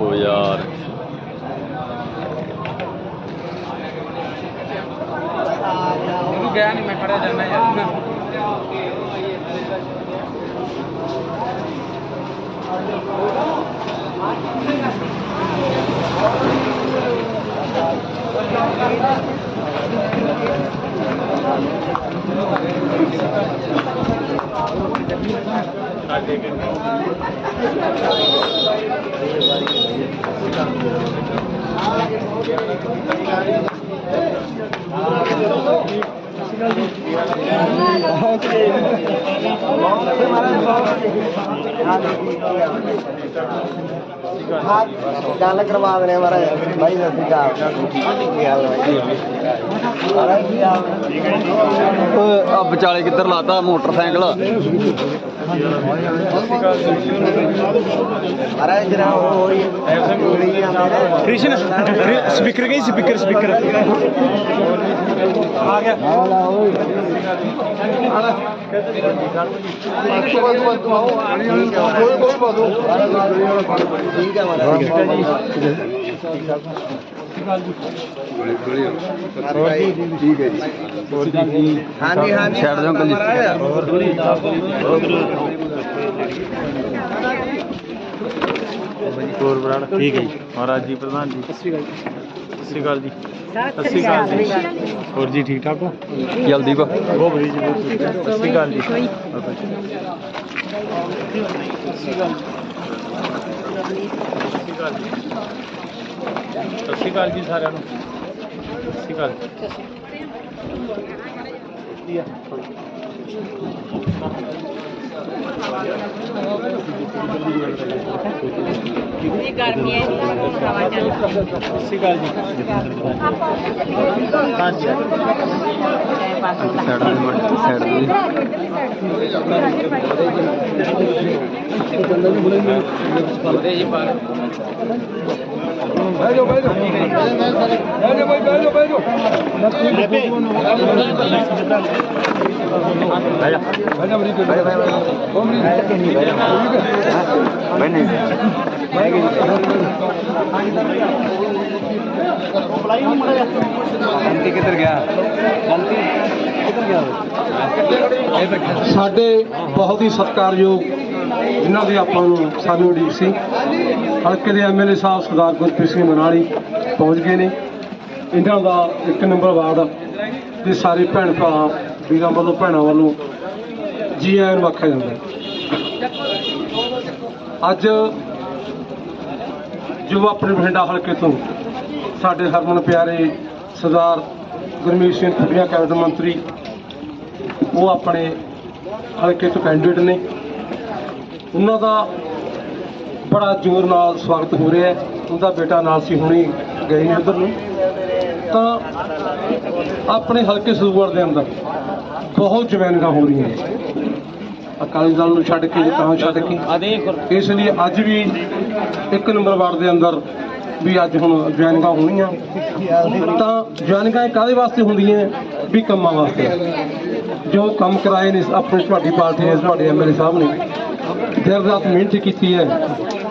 ਓਹੋ ਯਾਰ। ਉਹਨੂੰ ਗਿਆ ਨਹੀਂ ਮੈਂ ਖੜਿਆ ਜਾਣਾ ਯਾਰ। Okay. ਗੱਲ ਕਰਵਾ ਦਨੇ ਮਾਰਾ ਬਾਈ ਸਤਿ ਸ਼੍ਰੀ ਅਕਾਲ ਕੀ ਹਾਲ ਹੈ ਆ ਵਿਚਾਲੇ ਕਿੱਧਰ ਲਾਤਾ? ਮੋਟਰਸਾਈਕਲ। ਮਾਰਾ ਜਰਾ ਹੋ ਰਹੀ ਹੈ ਕ੍ਰਿਸ਼ਨ ਸਪੀਕਰ ਗਈ ਸਪੀਕਰ ਸਪੀਕਰ। ਆ ਗਿਆ। ਠੀਕ ਹੈ ਜੀ ਹਾਂਜੀ ਹਾਂਜੀ ਛੱਡ ਦਿਓ ਅੰਕਲ ਜੀ। ਹੋਰ ਬਰਾੜ ਠੀਕ ਹੈ ਜੀ ਮਹਾਰਾਜ ਜੀ, ਪ੍ਰਧਾਨ ਜੀ ਸਤਿ ਸ਼੍ਰੀ ਅਕਾਲ ਜੀ। ਸਤਿ ਸ਼੍ਰੀ ਅਕਾਲ ਜੀ। ਹੋਰ ਜੀ ਠੀਕ ਠਾਕ ਹੋ? ਜਲਦੀ ਕੋ ਬਹੁਤ ਵਧੀਆ ਜੀ ਬਹੁਤ ਵਧੀਆ। ਸਤਿ ਸ਼੍ਰੀ ਅਕਾਲ ਜੀ। ਸਤਿ ਸ਼੍ਰੀ ਅਕਾਲ ਜੀ ਸਾਰਿਆਂ ਨੂੰ। ਸਤਿ ਸ਼੍ਰੀ ਅਕਾਲ। ਇਹ ਗਰਮੀ ਹੈ ਹੁਣ ਹਵਾ ਚੱਲ ਸਤਿ ਸ਼੍ਰੀ ਅਕਾਲ ਜੀ ਹਾਂਜੀ ਸਾਈਡ ਦੇ ਸਾਈਡ ਦੇ ਗਿਆ ਕਿੱਧਰ ਗਿਆ? ਸਾਡੇ ਬਹੁਤ ਹੀ ਸਤਿਕਾਰਯੋਗ ਜਿਨ੍ਹਾਂ ਦੀ ਆਪਾਂ ਨੂੰ ਸਾਨੂੰ ਉਡੀਕ ਸੀ। ਹਲਕੇ ਦੇ ਐਮਐਲਏ ਸਾਹਿਬ ਸਰਦਾਰ ਗੁਰਪ੍ਰੀਤ ਸਿੰਘ ਮਨਾਲੀ ਪਹੁੰਚ ਗਏ ਨੇ। ਇਹਨਾਂ ਦਾ ਇੱਕ ਨੰਬਰ ਵਾਰਡ ਦੇ ਸਾਰੇ ਭੈਣ ਭਰਾ, ਵੀਰਾਂ ਵੱਲੋਂ, ਭੈਣਾਂ ਵੱਲੋਂ ਜੀ ਆਇਆਂ ਨੂੰ ਆਖਿਆ ਜਾਂਦਾ ਅੱਜ ਜੋ ਆਪਣੇ ਬਠਿੰਡਾ ਹਲਕੇ ਤੋਂ ਸਾਡੇ ਹਰਮਨ ਪਿਆਰੇ ਸਰਦਾਰ ਗੁਰਮੀਤ ਸਿੰਘ ਖੁੱਡੀਆਂ ਕੈਬਨਿਟ ਮੰਤਰੀ, ਉਹ ਆਪਣੇ ਹਲਕੇ ਤੋਂ ਕੈਂਡੀਡੇਟ ਨੇ। ਉਹਨਾਂ ਦਾ ਬੜਾ ਜ਼ੋਰ ਨਾਲ ਸਵਾਗਤ ਹੋ ਰਿਹਾ ਹੈ। ਉਹਦਾ ਬੇਟਾ ਨਾਲ ਸੀ ਹੁਣੀ ਗਏ ਨੇ ਉਧਰ ਨੂੰ। ਤਾਂ ਆਪਣੇ ਹਲਕੇ ਸਰੂਵਰ ਦੇ ਅੰਦਰ ਬਹੁਤ ਜਵੈਨਗਾ ਹੋ ਰਹੀਆਂ ਅਕਾਲੀ ਦਲ ਨੂੰ ਛੱਡ ਕੇ, ਤਾਂ ਛੱਡ ਕੇ। ਇਸ ਲਈ ਅੱਜ ਵੀ ਇੱਕ ਨੰਬਰ ਵਾਰਡ ਦੇ ਅੰਦਰ ਵੀ ਅੱਜ ਹੁਣ ਜੁਆਇਨਿੰਗਾਂ ਹੋਣੀਆਂ। ਤਾਂ ਜੁਆਇਨਿੰਗਾਂ ਇਹ ਕਾਹਦੇ ਵਾਸਤੇ ਹੁੰਦੀਆਂ ਵੀ ਕੰਮਾਂ ਵਾਸਤੇ। ਜੋ ਕੰਮ ਕਰਾਏ ਨੇ ਆਪਣੀ, ਤੁਹਾਡੀ ਪਾਰਟੀ ਨੇ, ਤੁਹਾਡੇ ਐਮਐਲਏ ਸਾਹਿਬ ਨੇ। ਦਿਨ ਰਾਤ ਮਿਹਨਤ ਕੀਤੀ ਹੈ।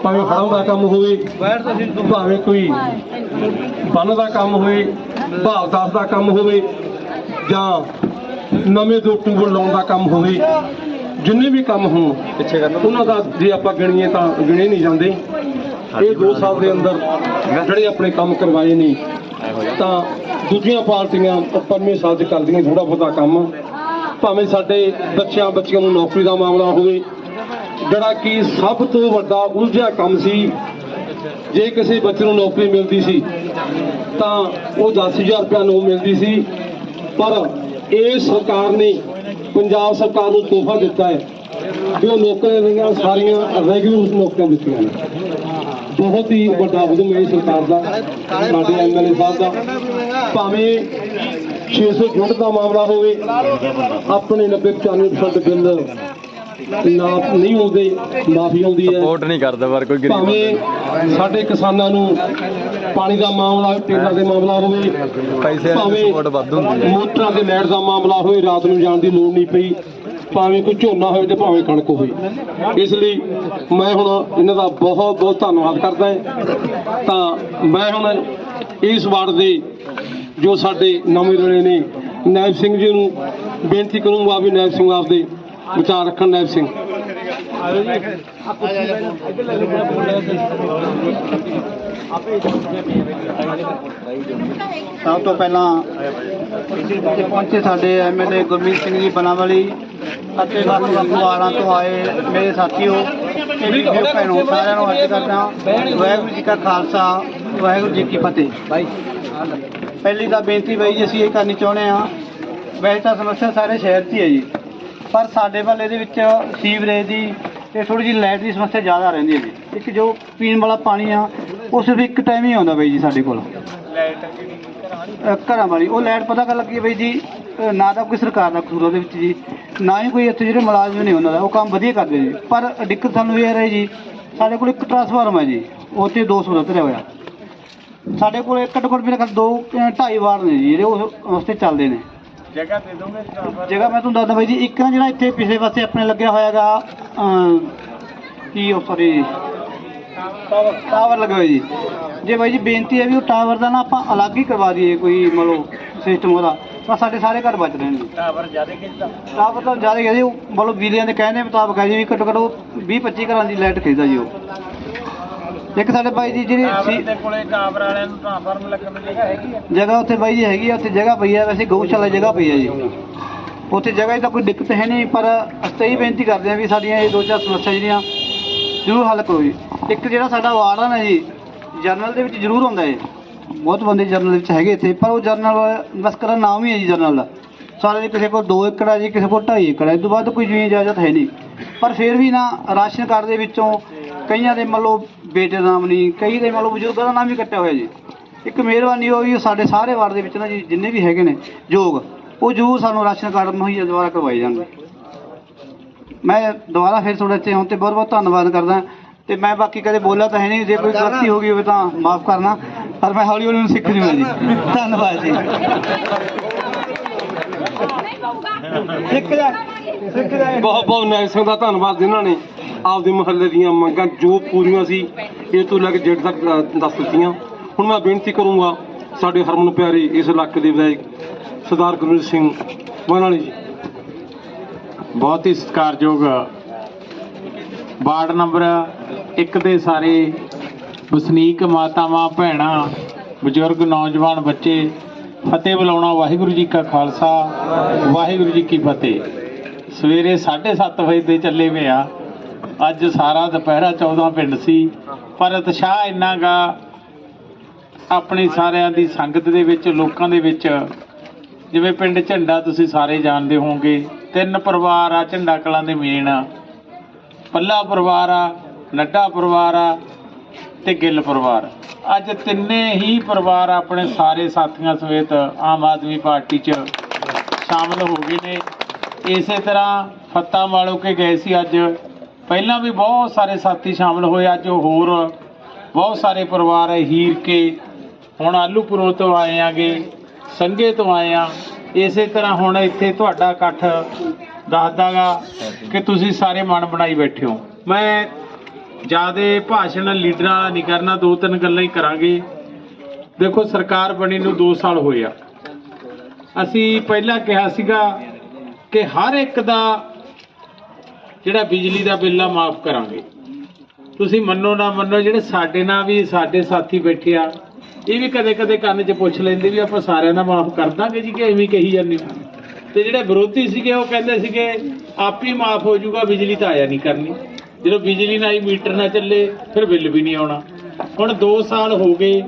ਭਾਵੇਂ ਹੜ੍ਹਾਂ ਦਾ ਕੰਮ ਹੋਵੇ ਭਾਵੇਂ ਕੋਈ ਬੰਨ ਦਾ ਕੰਮ ਹੋਵੇ ਭਾਵ ਦਾਸ ਦਾ ਕੰਮ ਹੋਵੇ ਜਾਂ ਨਵੇਂ ਦੋ ਟੂਬਲ ਲਾਉਣ ਦਾ ਕੰਮ ਹੋਵੇ ਜਿੰਨੇ ਵੀ ਕੰਮ ਹੋਣ ਪਿੱਛੇ ਕਰ ਉਹਨਾਂ ਦਾ ਜੇ ਆਪਾਂ ਗਿਣੀਏ ਤਾਂ ਗਿਣੇ ਨਹੀਂ ਜਾਂਦੇ। ਇਹ 2 ਸਾਲ ਦੇ ਅੰਦਰ ਜਿਹੜੇ ਆਪਣੇ ਕੰਮ ਕਰਵਾਏ ਨੇ ਤਾਂ ਦੂਜੀਆਂ ਪਾਰਟੀਆਂ ਪੰਜਵੇਂ ਸਾਲ 'ਚ ਕਰਦੀਆਂ ਥੋੜਾ ਬਹੁਤਾ ਕੰਮ। ਭਾਵੇਂ ਸਾਡੇ ਬੱਚਿਆਂ ਬੱਚੀਆਂ ਨੂੰ ਨੌਕਰੀ ਦਾ ਮਾਮਲਾ ਹੋਵੇ ਜਿਹੜਾ ਕਿ ਸਭ ਤੋਂ ਵੱਡਾ ਉਲਝਿਆ ਕੰਮ ਸੀ, ਜੇ ਕਿਸੇ ਬੱਚੇ ਨੂੰ ਨੌਕਰੀ ਮਿਲਦੀ ਸੀ, ਤਾਂ ਉਹ 10000 ਰੁਪਇਆ ਨੂੰ ਮਿਲਦੀ ਸੀ, ਪਰ ਇਹ ਸਰਕਾਰ ਨੇ ਪੰਜਾਬ ਸਰਕਾਰ ਨੂੰ ਤੋਹਫਾ ਦਿੱਤਾ ਹੈ ਕਿ ਉਹ ਨੌਕਰੀਆਂ ਦੀਆਂ ਸਾਰੀਆਂ ਰੈਗੂਲਰ ਨੌਕਰੀਆਂ ਦਿੱਤੀਆਂ ਨੇ। ਬਹੁਤ ਹੀ ਵੱਡਾ ਉਦਮ ਹੈ ਸਰਕਾਰ ਦਾ, ਸਾਡੇ ਐਮਐਲਏ ਸਾਹਿਬ ਦਾ। ਭਾਵੇਂ 600 ਯੂਨਿਟ ਦਾ ਮਾਮਲਾ ਹੋਵੇ, ਆਪਣੇ 90 95% ਬਿੱਲ ਨਾ ਨਹੀਂ ਮਾਫੀ ਆਉਂਦੀ ਹੈ। ਸਪੋਰਟ ਨਹੀਂ ਕਰਦਾ ਪਰ ਕੋਈ ਗਰੀਬ। ਭਾਵੇਂ ਸਾਡੇ ਕਿਸਾਨਾਂ ਨੂੰ ਪਾਣੀ ਦਾ ਮਾਮਲਾ ਟੇਲਾਂ ਦੇ ਮਾਮਲਾ ਹੋਵੇ ਪੈਸੇ ਦੀ ਸਪੋਰਟ ਵੱਧ ਹੁੰਦੀ ਹੈ। ਮੋਟਰਾਂ ਦੇ ਲਾਈਟ ਦਾ ਮਾਮਲਾ ਹੋਵੇ ਰਾਤ ਨੂੰ ਜਾਣ ਦੀ ਲੋੜ ਨਹੀਂ ਪਈ ਭਾਵੇਂ ਕੋਈ ਝੋਨਾ ਹੋਵੇ ਤੇ ਭਾਵੇਂ ਕਣਕ ਹੋਵੇ। ਇਸ ਲਈ ਮੈਂ ਹੁਣ ਇਹਨਾਂ ਦਾ ਬਹੁਤ ਬਹੁਤ ਧੰਨਵਾਦ ਕਰਦਾ ਹਾਂ। ਤਾਂ ਮੈਂ ਹੁਣ ਇਸ ਵਾਰਡ ਦੇ ਜੋ ਸਾਡੇ ਨਵੇਂ ਰਲੇ ਨੇ ਨਾਇਬ ਸਿੰਘ ਜੀ ਨੂੰ ਬੇਨਤੀ ਕਰੂੰਗਾ ਵੀ ਨਾਇਬ ਸਿੰਘ ਆਪਦੇ ਵਿਚਾਰ ਰੱਖਣ ਨਾਇਬ ਸਿੰਘ ਸਭ ਤੋਂ ਪਹਿਲਾਂ ਇੱਥੇ ਪਹੁੰਚੇ ਸਾਡੇ ਐਮਐਲਏ ਗੁਰਮੀਤ ਸਿੰਘ ਜੀ ਬਨਾਵਲੀ ਅਤੇ ਵੱਖ ਵੱਖ ਵਾਰਾਂ ਤੋਂ ਆਏ ਮੇਰੇ ਸਾਥੀਓ ਤੇ ਵੀਡੀਓ ਭੈਣੋ ਸਾਰਿਆਂ ਨੂੰ ਅੱਜ ਕਰਦਾ ਵਾਹਿਗੁਰੂ ਜੀ ਕਾ ਖਾਲਸਾ, ਵਾਹਿਗੁਰੂ ਜੀ ਕੀ ਫਤਿਹ। ਪਹਿਲੀ ਤਾਂ ਬੇਨਤੀ ਬਈ ਜੀ, ਅਸੀਂ ਇਹ ਕਰਨੀ ਚਾਹੁੰਦੇ ਆ ਵੈਸੇ ਤਾਂ ਸਮੱਸਿਆ ਸਾਰੇ ਸ਼ਹਿਰ 'ਚ ਹੀ ਹੈ ਜੀ। ਪਰ ਸਾਡੇ ਵੱਲ ਇਹਦੇ ਵਿੱਚ ਸੀਵਰੇਜ ਦੀ ਤੇ ਥੋੜੀ ਜਿਹੀ ਲਾਈਟ ਦੀ ਸਮੱਸਿਆ ਜ਼ਿਆਦਾ ਰਹਿੰਦੀ ਹੈ ਜੀ। ਇੱਕ ਜੋ ਪੀਣ ਵਾਲਾ ਪਾਣੀ ਆ ਉਹ ਸਿਰਫ ਇੱਕ ਟਾਈਮ ਹੀ ਆਉਂਦਾ ਬਈ ਜੀ ਸਾਡੇ ਕੋਲ। ਅ, ਘਰਾਂ ਵਾਲੀ। ਉਹ ਲਾਈਟ ਪਤਾ ਕਰ ਲੱਗੀ ਬਈ ਜੀ ਨਾ ਤਾਂ ਕੋਈ ਸਰਕਾਰ ਦਾ ਕਸੂਰ ਉਹਦੇ ਵਿੱਚ ਜੀ ਨਾ ਹੀ ਕੋਈ ਇੱਥੇ ਜਿਹੜੇ ਮੁਲਾਜ਼ਮ ਨੇ ਉਹਨਾਂ ਦਾ ਉਹ ਕੰਮ ਵਧੀਆ ਕਰਦੇ ਜੀ ਪਰ ਦਿੱਕਤ ਸਾਨੂੰ ਇਹ ਰਹੀ ਜੀ ਸਾਡੇ ਕੋਲ ਇੱਕ ਟਰਾਂਸਫਾਰਮ ਹੈ ਜੀ ਉਹ ਤੇ 200 ਦਾ ਹੋਇਆ। ਸਾਡੇ ਕੋਲ ਘੱਟੋ ਘੱਟ ਮੇਰੇ ਖਿਆਲ ਦੋ ਢਾਈ ਵਾਰ ਨੇ ਜੀ ਜਿਹੜੇ ਉਸ ਵਾਸਤੇ ਚੱਲਦੇ ਨੇ। ਜਗ੍ਹਾ ਦੇ ਦੋਗੇ ਜਗ੍ਹਾ ਮੈਂ ਤੁਹਾਨੂੰ ਦੱਸਦਾ ਬਾਈ ਜੀ ਇੱਕ ਨਾ ਜਿਹੜਾ ਇੱਥੇ ਪਿਛਲੇ ਪਾਸੇ ਆਪਣੇ ਲੱਗਿਆ ਹੋਇਆਗਾ ਕੀ ਉਹ ਸੌਰੀ ਟਾਵਰ ਲੱਗਾ ਹੋਇਆ ਜੀ। ਜੇ ਬਾਈ ਜੀ ਬੇਨਤੀ ਹੈ ਵੀ ਉਹ ਟਾਵਰ ਦਾ ਨਾ ਆਪਾਂ ਅਲੱਗ ਹੀ ਕਰਵਾ ਦਈਏ ਕੋਈ ਮਤਲਬ ਸਿਸਟਮ ਉਹਦਾ ਤਾਂ ਸਾਡੇ ਸਾਰੇ ਘਰ ਬਚ ਰਹਿਣਗੇ। ਟਾਵਰ ਜ਼ਿਆਦਾ ਖਿੱਚਦਾ ਟਾਵਰ ਤਾਂ ਜ਼ਿਆਦਾ ਹੈ ਜੀ ਮਤਲਬ ਬਿਜਲੀਆਂ ਦੇ ਕਹਿੰਦੇ ਮੁਤਾਬਕ ਹੈ ਜੀ ਵੀ ਘੱਟੋ ਘੱਟ ਉਹ 20 25 ਘਰਾਂ ਦੀ ਲਾਈਟ ਖਿੱਚਦਾ ਜੀ ਉਹ। ਇੱਕ ਸਾਡੇ ਬਾਈ ਜੀ ਜਿਹੜੀ ਸੀ- ਦੇ ਕੋਲੇ ਟਾਵਰ ਵਾਲਿਆਂ ਨੂੰ ਟ੍ਰਾਂਸਫਾਰਮ ਲੱਗਣ ਦੀ ਜਗ੍ਹਾ ਹੈਗੀ ਆ। ਜਗ੍ਹਾ ਉੱਥੇ ਬਾਈ ਜੀ ਹੈਗੀ ਆ ਉੱਥੇ ਜਗ੍ਹਾ ਪਈ ਆ ਵੈਸੇ ਗਊਸ਼ਾਲਾ ਜਗ੍ਹਾ ਪਈ ਆ ਜੀ। ਉੱਥੇ ਜਗ੍ਹਾ ਦੀ ਤਾਂ ਕੋਈ ਦਿੱਕਤ ਹੈ ਨਹੀਂ ਪਰ ਅਸੀਂ ਤਾਂ ਇਹ ਬੇਨਤੀ ਕਰਦੇ ਹਾਂ ਵੀ ਸਾਡੀਆਂ ਇਹ ਦੋ ਚਾਰ ਸਮੱਸਿਆ ਜਿਹੜੀਆਂ ਜ਼ਰੂਰ ਹੱਲ ਕਰੋ ਜੀ। ਇੱਕ ਜਿਹੜਾ ਸਾਡਾ ਵਾਰਡ ਆ ਨਾ ਜੀ ਜਰਨਲ ਦੇ ਵਿੱਚ ਜ਼ਰੂਰ ਹੁੰਦਾ ਹੈ ਬਹੁਤ ਬੰਦੇ ਜਰਨਲ ਵਿੱਚ ਹੈਗੇ ਇੱਥੇ ਪਰ ਉਹ ਜਰਨਲ ਬਸ ਕਰਾ ਨਾਮ ਹੀ ਹੈ ਜੀ ਜਰਨਲ। ਦਾ ਸਾਰੇ ਦੇ ਕਿਸੇ ਕੋਲ 2 ਏਕੜ ਆ ਜੀ ਕਿਸੇ ਕੋਲ 2.5 ਏਕੜ ਹੈ ਇਸ ਤੋਂ ਬਾਅਦ ਕੋਈ ਜ਼ਮੀਨ ਇਜਾਜ਼ਤ ਹੈ ਨਹੀਂ। ਪਰ ਫਿਰ ਵੀ ਨਾ ਰਾਸ਼ਨ ਕਾਰਡ ਦੇ ਵਿੱਚੋਂ ਕਈਆਂ ਦੇ ਮੰਨ ਲਓ ਬੇਟੇ ਦਾ ਨਾਮ ਨਹੀਂ ਕਈ ਦੇ ਮੰਨ ਲਓ ਬਜ਼ੁਰਗਾਂ ਦਾ ਨਾਮ ਵੀ ਕੱਟਿਆ ਹੋਇਆ ਜੀ ਇੱਕ ਮਿਹਰਬਾਨੀ ਹੋਈ ਸਾਡੇ ਸਾਰੇ ਵਾਰਡ ਦੇ ਵਿੱਚ ਨਾ ਜੀ ਜਿੰਨੇ ਵੀ ਹੈਗੇ ਨੇ ਯੋਗ ਉਹ ਜ਼ਰੂਰ ਸਾਨੂੰ ਰਾਸ਼ਨ ਕਾਰਡ ਮੁਹੱਈਆ ਦੁਆਰਾ ਕਰਵਾਏ ਜਾਣਗੇ ਮੈਂ ਦੁਬਾਰਾ ਫਿਰ ਤੁਹਾਡੇ ਤੇ ਹੁਣ ਤੇ ਬਹੁਤ ਬਹੁਤ ਧੰਨਵਾਦ ਕਰਦਾ ਤੇ ਮੈਂ ਬਾਕੀ ਕਦੇ ਬੋਲਿਆ ਤਾਂ ਹੈ ਨਹੀਂ ਜੇ ਕੋਈ ਗਲਤੀ ਹੋ ਗਈ ਹੋਵੇ ਤਾਂ ਮਾਫ ਕਰਨਾ ਪਰ ਮੈਂ ਹੌਲੀ ਹੌਲੀ ਨੂੰ ਸਿੱਖ ਜੂਗਾ ਜੀ ਧੰਨਵਾਦ ਜੀ ਸਿੱਖ ਜਾ ਸਿੱਖ ਜਾ ਬਹੁਤ ਬਹੁਤ ਨਾਇਬ ਸਿੰਘ ਦਾ ਧੰਨਵਾਦ ਜਿਨ੍ਹਾਂ ਨੇ ਆਪਦੇ ਮੁਹੱਲੇ ਦੀਆਂ ਮੰਗਾਂ ਜੋ ਪੂਰੀਆਂ ਸੀ, ਇਹ ਤੋਂ ਲੈ ਕੇ ਜੇਡ ਤੱਕ ਦੱਸ ਦਿੱਤੀਆਂ। ਹੁਣ ਮੈਂ ਬੇਨਤੀ ਕਰੂੰਗਾ ਸਾਡੇ ਹਰਮਨ ਪਿਆਰੇ, ਇਸ ਇਲਾਕੇ ਦੇ ਵਿਧਾਇਕ ਸਰਦਾਰ ਗੁਰਮੀਤ ਸਿੰਘ ਵਾਨਾਲੀ ਜੀ। ਬਹੁਤ ਹੀ ਸਤਿਕਾਰਯੋਗ ਵਾਰਡ ਨੰਬਰ 1 ਦੇ ਸਾਰੇ ਵਸਨੀਕ ਮਾਤਾਵਾਂ, ਭੈਣਾਂ, ਬਜ਼ੁਰਗ, ਨੌਜਵਾਨ ਬੱਚੇ, ਫਤਿਹ ਬੁਲਾਉਣਾ, ਵਾਹਿਗੁਰੂ ਜੀ ਕਾ ਖਾਲਸਾ, ਵਾਹਿਗੁਰੂ ਜੀ ਕੀ ਫਤਿਹ। ਸਵੇਰੇ 7:30 ਵਜੇ ਦੇ ਚੱਲੇ ਵੇ ਆ। ਅੱਜ ਸਾਰਾ ਦੁਪਹਿਰਾ 14 ਪਿੰਡ ਸੀ। ਪਰ ਉਤਸ਼ਾਹ ਇੰਨਾ ਗਾ ਆਪਣੀ ਸਾਰਿਆਂ ਦੀ ਸੰਗਤ ਦੇ ਵਿੱਚ, ਲੋਕਾਂ ਦੇ ਵਿੱਚ। ਜਿਵੇਂ ਪਿੰਡ ਝੰਡਾ ਤੁਸੀਂ ਸਾਰੇ ਜਾਣਦੇ ਹੋਵੋਗੇ, ਤਿੰਨ ਪਰਿਵਾਰ ਆ, ਝੰਡਾ ਕਲਾਂ ਦੇ ਮੇਨ ਆ। ਪੱਲਾ ਪਰਿਵਾਰ ਆ, ਨੱਡਾ ਪਰਿਵਾਰ ਆ ਤੇ ਗਿੱਲ ਪਰਿਵਾਰ। ਅੱਜ ਤਿੰਨੇ ਹੀ ਪਰਿਵਾਰ ਆਪਣੇ ਸਾਰੇ ਸਾਥੀਆਂ ਸਮੇਤ ਆਮ ਆਦਮੀ ਪਾਰਟੀ 'ਚ ਸ਼ਾਮਲ ਹੋ ਗਏ ਨੇ। ਇਸੇ ਤਰ੍ਹਾਂ ਫੱਤਾ ਮਾਲੋ ਕੇ ਗਏ ਸੀ ਅੱਜ। ਪਹਿਲਾਂ ਵੀ ਬਹੁਤ ਸਾਰੇ ਸਾਥੀ ਸ਼ਾਮਲ ਹੋਏ, ਅੱਜ ਹੋਰ ਬਹੁਤ ਸਾਰੇ ਪਰਿਵਾਰ ਹੈ ਹੀਰ ਕੇ ਹੁਣ ਆਲੂਪੁਰੋਂ ਤੋਂ ਆਏ ਆਗੇ, ਸੰਗੇ ਤੋਂ ਆਏ ਆ। ਇਸੇ ਤਰ੍ਹਾਂ ਹੁਣ ਇੱਥੇ ਤੁਹਾਡਾ ਇਕੱਠ ਦੱਸਦਾਗਾ ਕਿ ਤੁਸੀਂ ਸਾਰੇ ਮਨ ਬਣਾਈ ਬੈਠੇ ਹੋ। ਮੈਂ ਜਿਆਦੇ ਭਾਸ਼ਣ ਲੀਡਰਾਂ ਵਾਲਾ ਨਹੀਂ ਕਰਨਾ, ਦੋ ਤਿੰਨ ਗੱਲਾਂ ਹੀ ਕਰਾਂਗੇ। ਦੇਖੋ, ਸਰਕਾਰ ਬਣੀ ਨੂੰ 2 ਸਾਲ ਹੋਏ ਆ। ਅਸੀਂ ਪਹਿਲਾਂ ਕਿਹਾ ਸੀਗਾ ਕਿ ਹਰ ਇੱਕ ਦਾ ਜਿਹੜਾ ਬਿਜਲੀ ਦਾ ਬਿੱਲ ਆ, ਮਾਫ ਕਰਾਂਗੇ। ਤੁਸੀਂ ਮੰਨੋ ਨਾ ਮੰਨੋ, ਜਿਹੜੇ ਸਾਡੇ ਨਾਲ ਵੀ, ਸਾਡੇ ਸਾਥੀ ਬੈਠੇ ਆ, ਇਹ ਵੀ ਕਦੇ ਕਦੇ ਕੰਨ 'ਚ ਪੁੱਛ ਲੈਂਦੇ ਵੀ ਆਪਾਂ ਸਾਰਿਆਂ ਦਾ ਮਾਫ ਕਰ ਦਾਂਗੇ ਜੀ ਕਿ ਐਵੇਂ ਕਹੀ ਜਾਂਦੇ ਹੋ? ਤੇ ਜਿਹੜੇ ਵਿਰੋਧੀ ਸੀਗੇ, ਉਹ ਕਹਿੰਦੇ ਸੀਗੇ, ਆਪ ਹੀ ਮਾਫ ਹੋ ਜਾਊਗਾ, ਬਿਜਲੀ ਤਾਂ ਆਇਆ ਨਹੀਂ ਕਰਨੀ। ਜਦੋਂ ਬਿਜਲੀ ਨਾ ਹੀ ਮੀਟਰ ਨਾ ਚੱਲੇ, ਫਿਰ ਬਿੱਲ ਵੀ ਨਹੀਂ ਆਉਣਾ। ਹੁਣ 2 ਸਾਲ ਹੋ ਗਏ,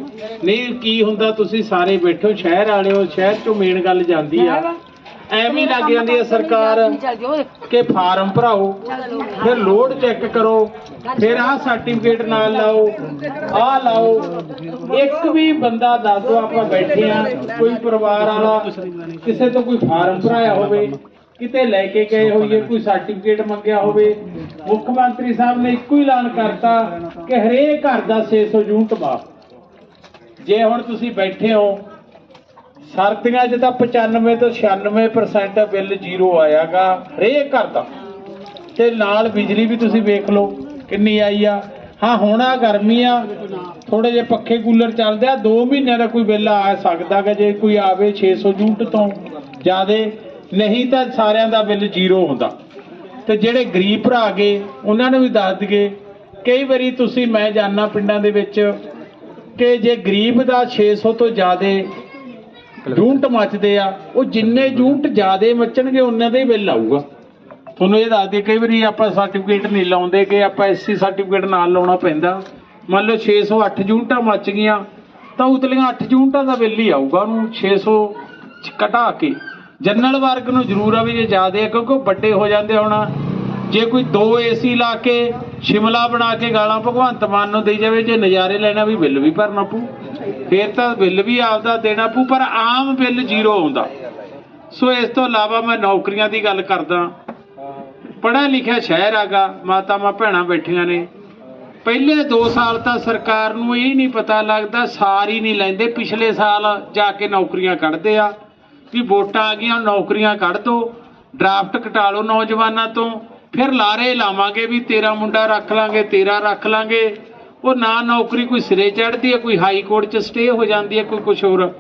ਨਹੀਂ ਕੀ ਹੁੰਦਾ, ਤੁਸੀਂ ਸਾਰੇ ਬੈਠੋ, ਸ਼ਹਿਰ ਵਾਲਿਓ, ਸ਼ਹਿਰ 'ਚੋਂ ਮੇਨ ਗੱਲ ਜਾਂਦੀ ਆ। ਐਵੇਂ ਲੱਗ ਜਾਂਦੀ ਹੈ ਸਰਕਾਰ ਕਿ ਫਾਰਮ ਭਰਾਓ, ਫਿਰ ਲੋਡ ਚੈੱਕ ਕਰੋ, ਫਿਰ ਆਹ ਸਰਟੀਫਿਕੇਟ ਨਾਲ ਲਾਓ, ਆਹ ਲਾਓ। ਇੱਕ ਵੀ ਬੰਦਾ ਦੱਸ ਦਿਓ ਆਪਾਂ ਬੈਠੇ ਆ ਕੋਈ ਪਰਿਵਾਰ ਵਾਲਾ, ਕਿਸੇ ਤੋਂ ਕੋਈ ਫਾਰਮ ਭਰਾਇਆ ਹੋਵੇ, ਕਿਤੇ ਲੈ ਕੇ ਗਏ ਹੋਈਏ, ਕੋਈ ਸਰਟੀਫਿਕੇਟ ਮੰਗਿਆ ਹੋਵੇ, ਮੁੱਖ ਮੰਤਰੀ ਸਾਹਿਬ ਨੇ ਇੱਕੋ ਹੀ ਐਲਾਨ ਕਰਤਾ ਕਿ ਹਰੇਕ ਘਰ ਦਾ 600 ਯੂਨਿਟ ਮਾਫ ਜੇ ਹੁਣ ਤੁਸੀਂ ਬੈਠੇ ਹੋ ਸਰਦੀਆਂ 'ਚ ਤਾਂ 95 ਤੋਂ 96% ਬਿੱਲ ਜ਼ੀਰੋ ਆਇਆਗਾ, ਹਰੇਕ ਘਰ ਦਾ। ਤੇ ਨਾਲ ਬਿਜਲੀ ਵੀ ਤੁਸੀਂ ਵੇਖ ਲਓ, ਕਿੰਨੀ ਆਈ ਆ। ਹਾਂ, ਹੁਣ ਆ ਗਰਮੀ ਆ ਥੋੜੇ ਜਿਹੇ ਪੱਖੇ ਕੂਲਰ ਚੱਲਦੇ ਆ 2 ਮਹੀਨਿਆਂ ਦਾ ਕੋਈ ਬਿੱਲ ਆ ਸਕਦਾ ਗਾ ਜੇ ਕੋਈ ਆਵੇ 600 ਯੂਨਿਟ ਤੋਂ ਜ਼ਿਆਦੇ, ਨਹੀਂ ਤਾਂ ਸਾਰਿਆਂ ਦਾ ਬਿੱਲ ਜ਼ੀਰੋ ਹੁੰਦਾ। ਤੇ ਜਿਹੜੇ ਗਰੀਬ ਭਰਾ ਗਏ ਉਹਨਾਂ ਨੂੰ ਵੀ ਦੱਸ ਦਈਏ, ਕਈ ਵਾਰੀ ਤੁਸੀਂ, ਮੈਂ ਜਾਣਾ ਪਿੰਡਾਂ ਦੇ ਵਿੱਚ, ਕਿ ਜੇ ਗਰੀਬ ਦਾ 600 ਤੋਂ ਜ਼ਿਆਦਾ ਯੂਨਿਟ ਮੱਚਦੇ ਆ। ਉਹ ਜਿੰਨੇ ਯੂਨਿਟ ਜ਼ਿਆਦੇ ਮੱਚਣਗੇ ਉਹਨਾਂ ਦਾ ਹੀ ਬਿੱਲ ਆਊਗਾ। ਤੁਹਾਨੂੰ ਇਹ ਦੱਸ ਦਈਏ, ਕਈ ਵਾਰੀ ਆਪਾਂ ਸਰਟੀਫਿਕੇਟ ਨਹੀਂ ਲਾਉਂਦੇ ਕਿ ਆਪਾਂ ਐਸਸੀ ਸਰਟੀਫਿਕੇਟ ਨਾਲ ਲਾਉਣਾ ਪੈਂਦਾ। ਮੰਨ ਲਓ 608 ਯੂਨਿਟਾਂ ਮੱਚ ਗਈਆਂ, ਤਾਂ ਉਤਲੀਆਂ 8 ਯੂਨਿਟਾਂ ਦਾ ਬਿੱਲ ਹੀ ਆਊਗਾ ਉਹਨੂੰ 600 ਚ ਘਟਾ ਕੇ। ਜਨਰਲ ਵਰਗ ਨੂੰ ਜ਼ਰੂਰ ਆ ਵੀ ਜੇ ਜ਼ਿਆਦੇ ਆ, ਕਿਉਂਕਿ ਉਹ ਵੱਡੇ ਹੋ ਜਾਂਦੇ ਆ ਹੁਣ। ਜੇ ਕੋਈ ਦੋ ਏਸੀ ਲਾ ਕੇ ਸ਼ਿਮਲਾ ਬਣਾ ਕੇ ਗਾਲਾਂ ਭਗਵੰਤ ਮਾਨ ਨੂੰ ਦੇਈ ਜਾਵੇ, ਜੇ ਨਜ਼ਾਰੇ ਲੈਣਾ ਵੀ ਬਿੱਲ ਵੀ ਭਰਨਾ ਪਊ। ਫੇਰ ਤਾਂ ਬਿੱਲ ਵੀ ਆਪਦਾ ਦੇਣਾ ਪਊ, ਪਰ ਆਮ ਬਿੱਲ ਜ਼ੀਰੋ ਆਉਂਦਾ ਸੋ ਇਸ ਤੋਂ ਇਲਾਵਾ ਮੈਂ ਨੌਕਰੀਆਂ ਦੀ ਗੱਲ ਕਰਦਾ। ਪੜ੍ਹਿਆ ਲਿਖਿਆ ਸ਼ਹਿਰ ਹੈਗਾ ਮਾਤਾਵਾਂ ਭੈਣਾਂ ਬੈਠੀਆਂ ਨੇ। ਪਹਿਲੇ 2 ਸਾਲ ਤਾਂ ਸਰਕਾਰ ਨੂੰ ਇਹ ਨਹੀਂ ਪਤਾ ਲੱਗਦਾ, ਸਾਰੀ ਨਹੀਂ ਲੈਂਦੇ। ਪਿਛਲੇ ਸਾਲ ਜਾ ਕੇ ਨੌਕਰੀਆਂ ਕੱਢਦੇ ਆ। ਵੀ ਵੋਟਾਂ ਆ ਗਈਆਂ, ਨੌਕਰੀਆਂ ਕੱਢ ਦੋ। ਡਰਾਫਟ ਕਟਾ ਲਓ ਨੌਜਵਾਨਾਂ ਤੋਂ। ਫਿਰ ਲਾਰੇ ਲਾਵਾਂਗੇ ਵੀ ਤੇਰਾ ਮੁੰਡਾ ਰੱਖ ਲਾਂਗੇ, ਤੇਰਾ ਰੱਖ ਲਾਂਗੇ। ਉਹ ਨਾ ਨੌਕਰੀ ਕੋਈ ਸਿਰੇ ਚੜਦੀ ਹੈ, ਕੋਈ ਹਾਈ ਕੋਰਟ 'ਚ ਸਟੇ ਹੋ ਜਾਂਦੀ ਹੈ, ਕੋਈ ਕੁਛ ਹੋਰ।